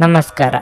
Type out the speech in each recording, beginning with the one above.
ನಮಸ್ಕಾರ.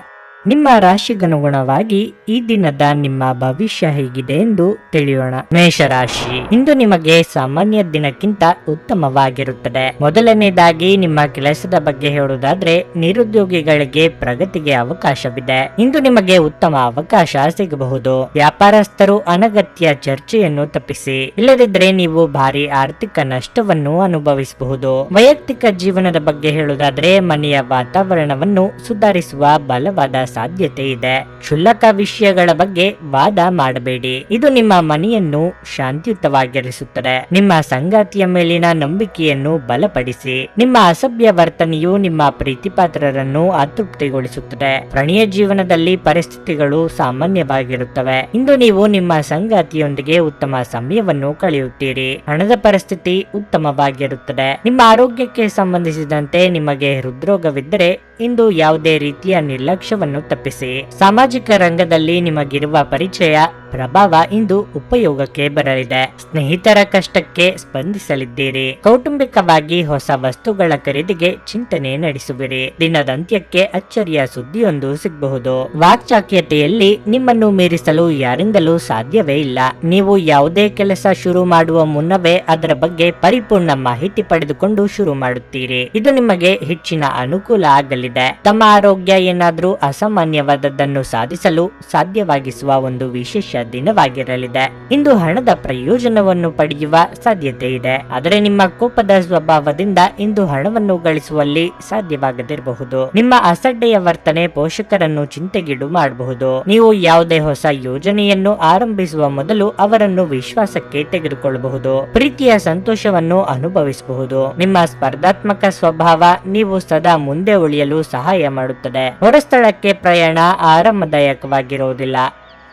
ನಿಮ್ಮ ರಾಶಿಗನುಗುಣವಾಗಿ ಈ ದಿನದ ನಿಮ್ಮ ಭವಿಷ್ಯ ಹೇಗಿದೆ ಎಂದು ತಿಳಿಯೋಣ. ಮೇಷರಾಶಿ. ಇಂದು ನಿಮಗೆ ಸಾಮಾನ್ಯ ದಿನಕ್ಕಿಂತ ಉತ್ತಮವಾಗಿರುತ್ತದೆ. ಮೊದಲನೇದಾಗಿ ನಿಮ್ಮ ಕೆಲಸದ ಬಗ್ಗೆ ಹೇಳುವುದಾದ್ರೆ ನಿರುದ್ಯೋಗಿಗಳಿಗೆ ಪ್ರಗತಿಗೆ ಅವಕಾಶವಿದೆ. ಇಂದು ನಿಮಗೆ ಉತ್ತಮ ಅವಕಾಶ ಸಿಗಬಹುದು. ವ್ಯಾಪಾರಸ್ಥರು ಅನಗತ್ಯ ಚರ್ಚೆಯನ್ನು ತಪ್ಪಿಸಿ. ಇಲ್ಲದಿದ್ದರೆ ನೀವು ಭಾರಿ ಆರ್ಥಿಕ ನಷ್ಟವನ್ನು ಅನುಭವಿಸಬಹುದು. ವೈಯಕ್ತಿಕ ಜೀವನದ ಬಗ್ಗೆ ಹೇಳುವುದಾದ್ರೆ ಮನೆಯ ವಾತಾವರಣವನ್ನು ಸುಧಾರಿಸುವ ಬಲವಾದ ಸಾಧ್ಯತೆ ಇದೆ. ಕ್ಷುಲ್ಲಕ ವಿಷಯಗಳ ಬಗ್ಗೆ ವಾದ ಮಾಡಬೇಡಿ. ಇದು ನಿಮ್ಮ ಮನೆಯನ್ನು ಶಾಂತಿಯುತವಾಗಿರಿಸುತ್ತದೆ. ನಿಮ್ಮ ಸಂಗಾತಿಯ ಮೇಲಿನ ನಂಬಿಕೆಯನ್ನು ಬಲಪಡಿಸಿ. ನಿಮ್ಮ ಅಸಭ್ಯ ವರ್ತನೆಯು ನಿಮ್ಮ ಪ್ರೀತಿಪಾತ್ರರನ್ನು ಅತೃಪ್ತಿಗೊಳಿಸುತ್ತದೆ. ಪ್ರಣಯ ಜೀವನದಲ್ಲಿ ಪರಿಸ್ಥಿತಿಗಳು ಸಾಮಾನ್ಯವಾಗಿರುತ್ತವೆ. ಇಂದು ನೀವು ನಿಮ್ಮ ಸಂಗಾತಿಯೊಂದಿಗೆ ಉತ್ತಮ ಸಮಯವನ್ನು ಕಳೆಯುತ್ತೀರಿ. ಹಣದ ಪರಿಸ್ಥಿತಿ ಉತ್ತಮವಾಗಿರುತ್ತದೆ. ನಿಮ್ಮ ಆರೋಗ್ಯಕ್ಕೆ ಸಂಬಂಧಿಸಿದಂತೆ ನಿಮಗೆ ಹೃದ್ರೋಗವಿದ್ದರೆ ಇಂದು ಯಾವುದೇ ರೀತಿಯ ನಿರ್ಲಕ್ಷ್ಯವನ್ನು ತಪ್ಪಿಸಿ. ಸಾಮಾಜಿಕ ರಂಗದಲ್ಲಿ ನಿಮಗಿರುವ ಪರಿಚಯ, ಪ್ರಭಾವ ಇಂದು ಉಪಯೋಗಕ್ಕೆ ಬರಲಿದೆ. ಸ್ನೇಹಿತರ ಕಷ್ಟಕ್ಕೆ ಸ್ಪಂದಿಸಲಿದ್ದೀರಿ. ಕೌಟುಂಬಿಕವಾಗಿ ಹೊಸ ವಸ್ತುಗಳ ಖರೀದಿಗೆ ಚಿಂತನೆ ನಡೆಸುವಿರಿ. ದಿನದಂತ್ಯಕ್ಕೆ ಅಚ್ಚರಿಯ ಸುದ್ದಿಯೊಂದು ಸಿಗಬಹುದು. ವಾಕ್ಚಾಕ್ಯತೆಯಲ್ಲಿ ನಿಮ್ಮನ್ನು ಮೀರಿಸಲು ಯಾರಿಂದಲೂ ಸಾಧ್ಯವೇ ಇಲ್ಲ. ನೀವು ಯಾವುದೇ ಕೆಲಸ ಶುರು ಮಾಡುವ ಮುನ್ನವೇ ಅದರ ಬಗ್ಗೆ ಪರಿಪೂರ್ಣ ಮಾಹಿತಿ ಪಡೆದುಕೊಂಡು ಶುರು ಮಾಡುತ್ತೀರಿ. ಇದು ನಿಮಗೆ ಹೆಚ್ಚಿನ ಅನುಕೂಲ ಆಗಲಿದೆ ತಮ್ಮ ಆರೋಗ್ಯ ಏನಾದರೂ ಅಸಾಮಾನ್ಯವಾದದ್ದನ್ನು ಸಾಧಿಸಲು ಸಾಧ್ಯವಾಗಿಸುವ ಒಂದು ವಿಶೇಷ ದಿನವಾಗಿರಲಿದೆ. ಇಂದು ಹಣದ ಪ್ರಯೋಜನವನ್ನು ಪಡೆಯುವ ಸಾಧ್ಯತೆ ಇದೆ. ಆದರೆ ನಿಮ್ಮ ಕೋಪದ ಸ್ವಭಾವದಿಂದ ಇಂದು ಹಣವನ್ನು ಗಳಿಸುವಲ್ಲಿ ಸಾಧ್ಯವಾಗದಿರಬಹುದು. ನಿಮ್ಮ ಅಸಡ್ಡೆಯ ವರ್ತನೆ ಪೋಷಕರನ್ನು ಚಿಂತೆಗೀಡು ಮಾಡಬಹುದು. ನೀವು ಯಾವುದೇ ಹೊಸ ಯೋಜನೆಯನ್ನು ಆರಂಭಿಸುವ ಮೊದಲು ಅವರನ್ನು ವಿಶ್ವಾಸಕ್ಕೆ ತೆಗೆದುಕೊಳ್ಳಬಹುದು. ಪ್ರೀತಿಯ ಸಂತೋಷವನ್ನು ಅನುಭವಿಸಬಹುದು. ನಿಮ್ಮ ಸ್ಪರ್ಧಾತ್ಮಕ ಸ್ವಭಾವ ನೀವು ಸದಾ ಮುಂದೆ ಉಳಿಯಲು ಸಹಾಯ ಮಾಡುತ್ತದೆ. ಹೊರಸ್ಥಳಕ್ಕೆ ಪ್ರಯಾಣ ಆರಾಮದಾಯಕವಾಗಿರುವುದಿಲ್ಲ.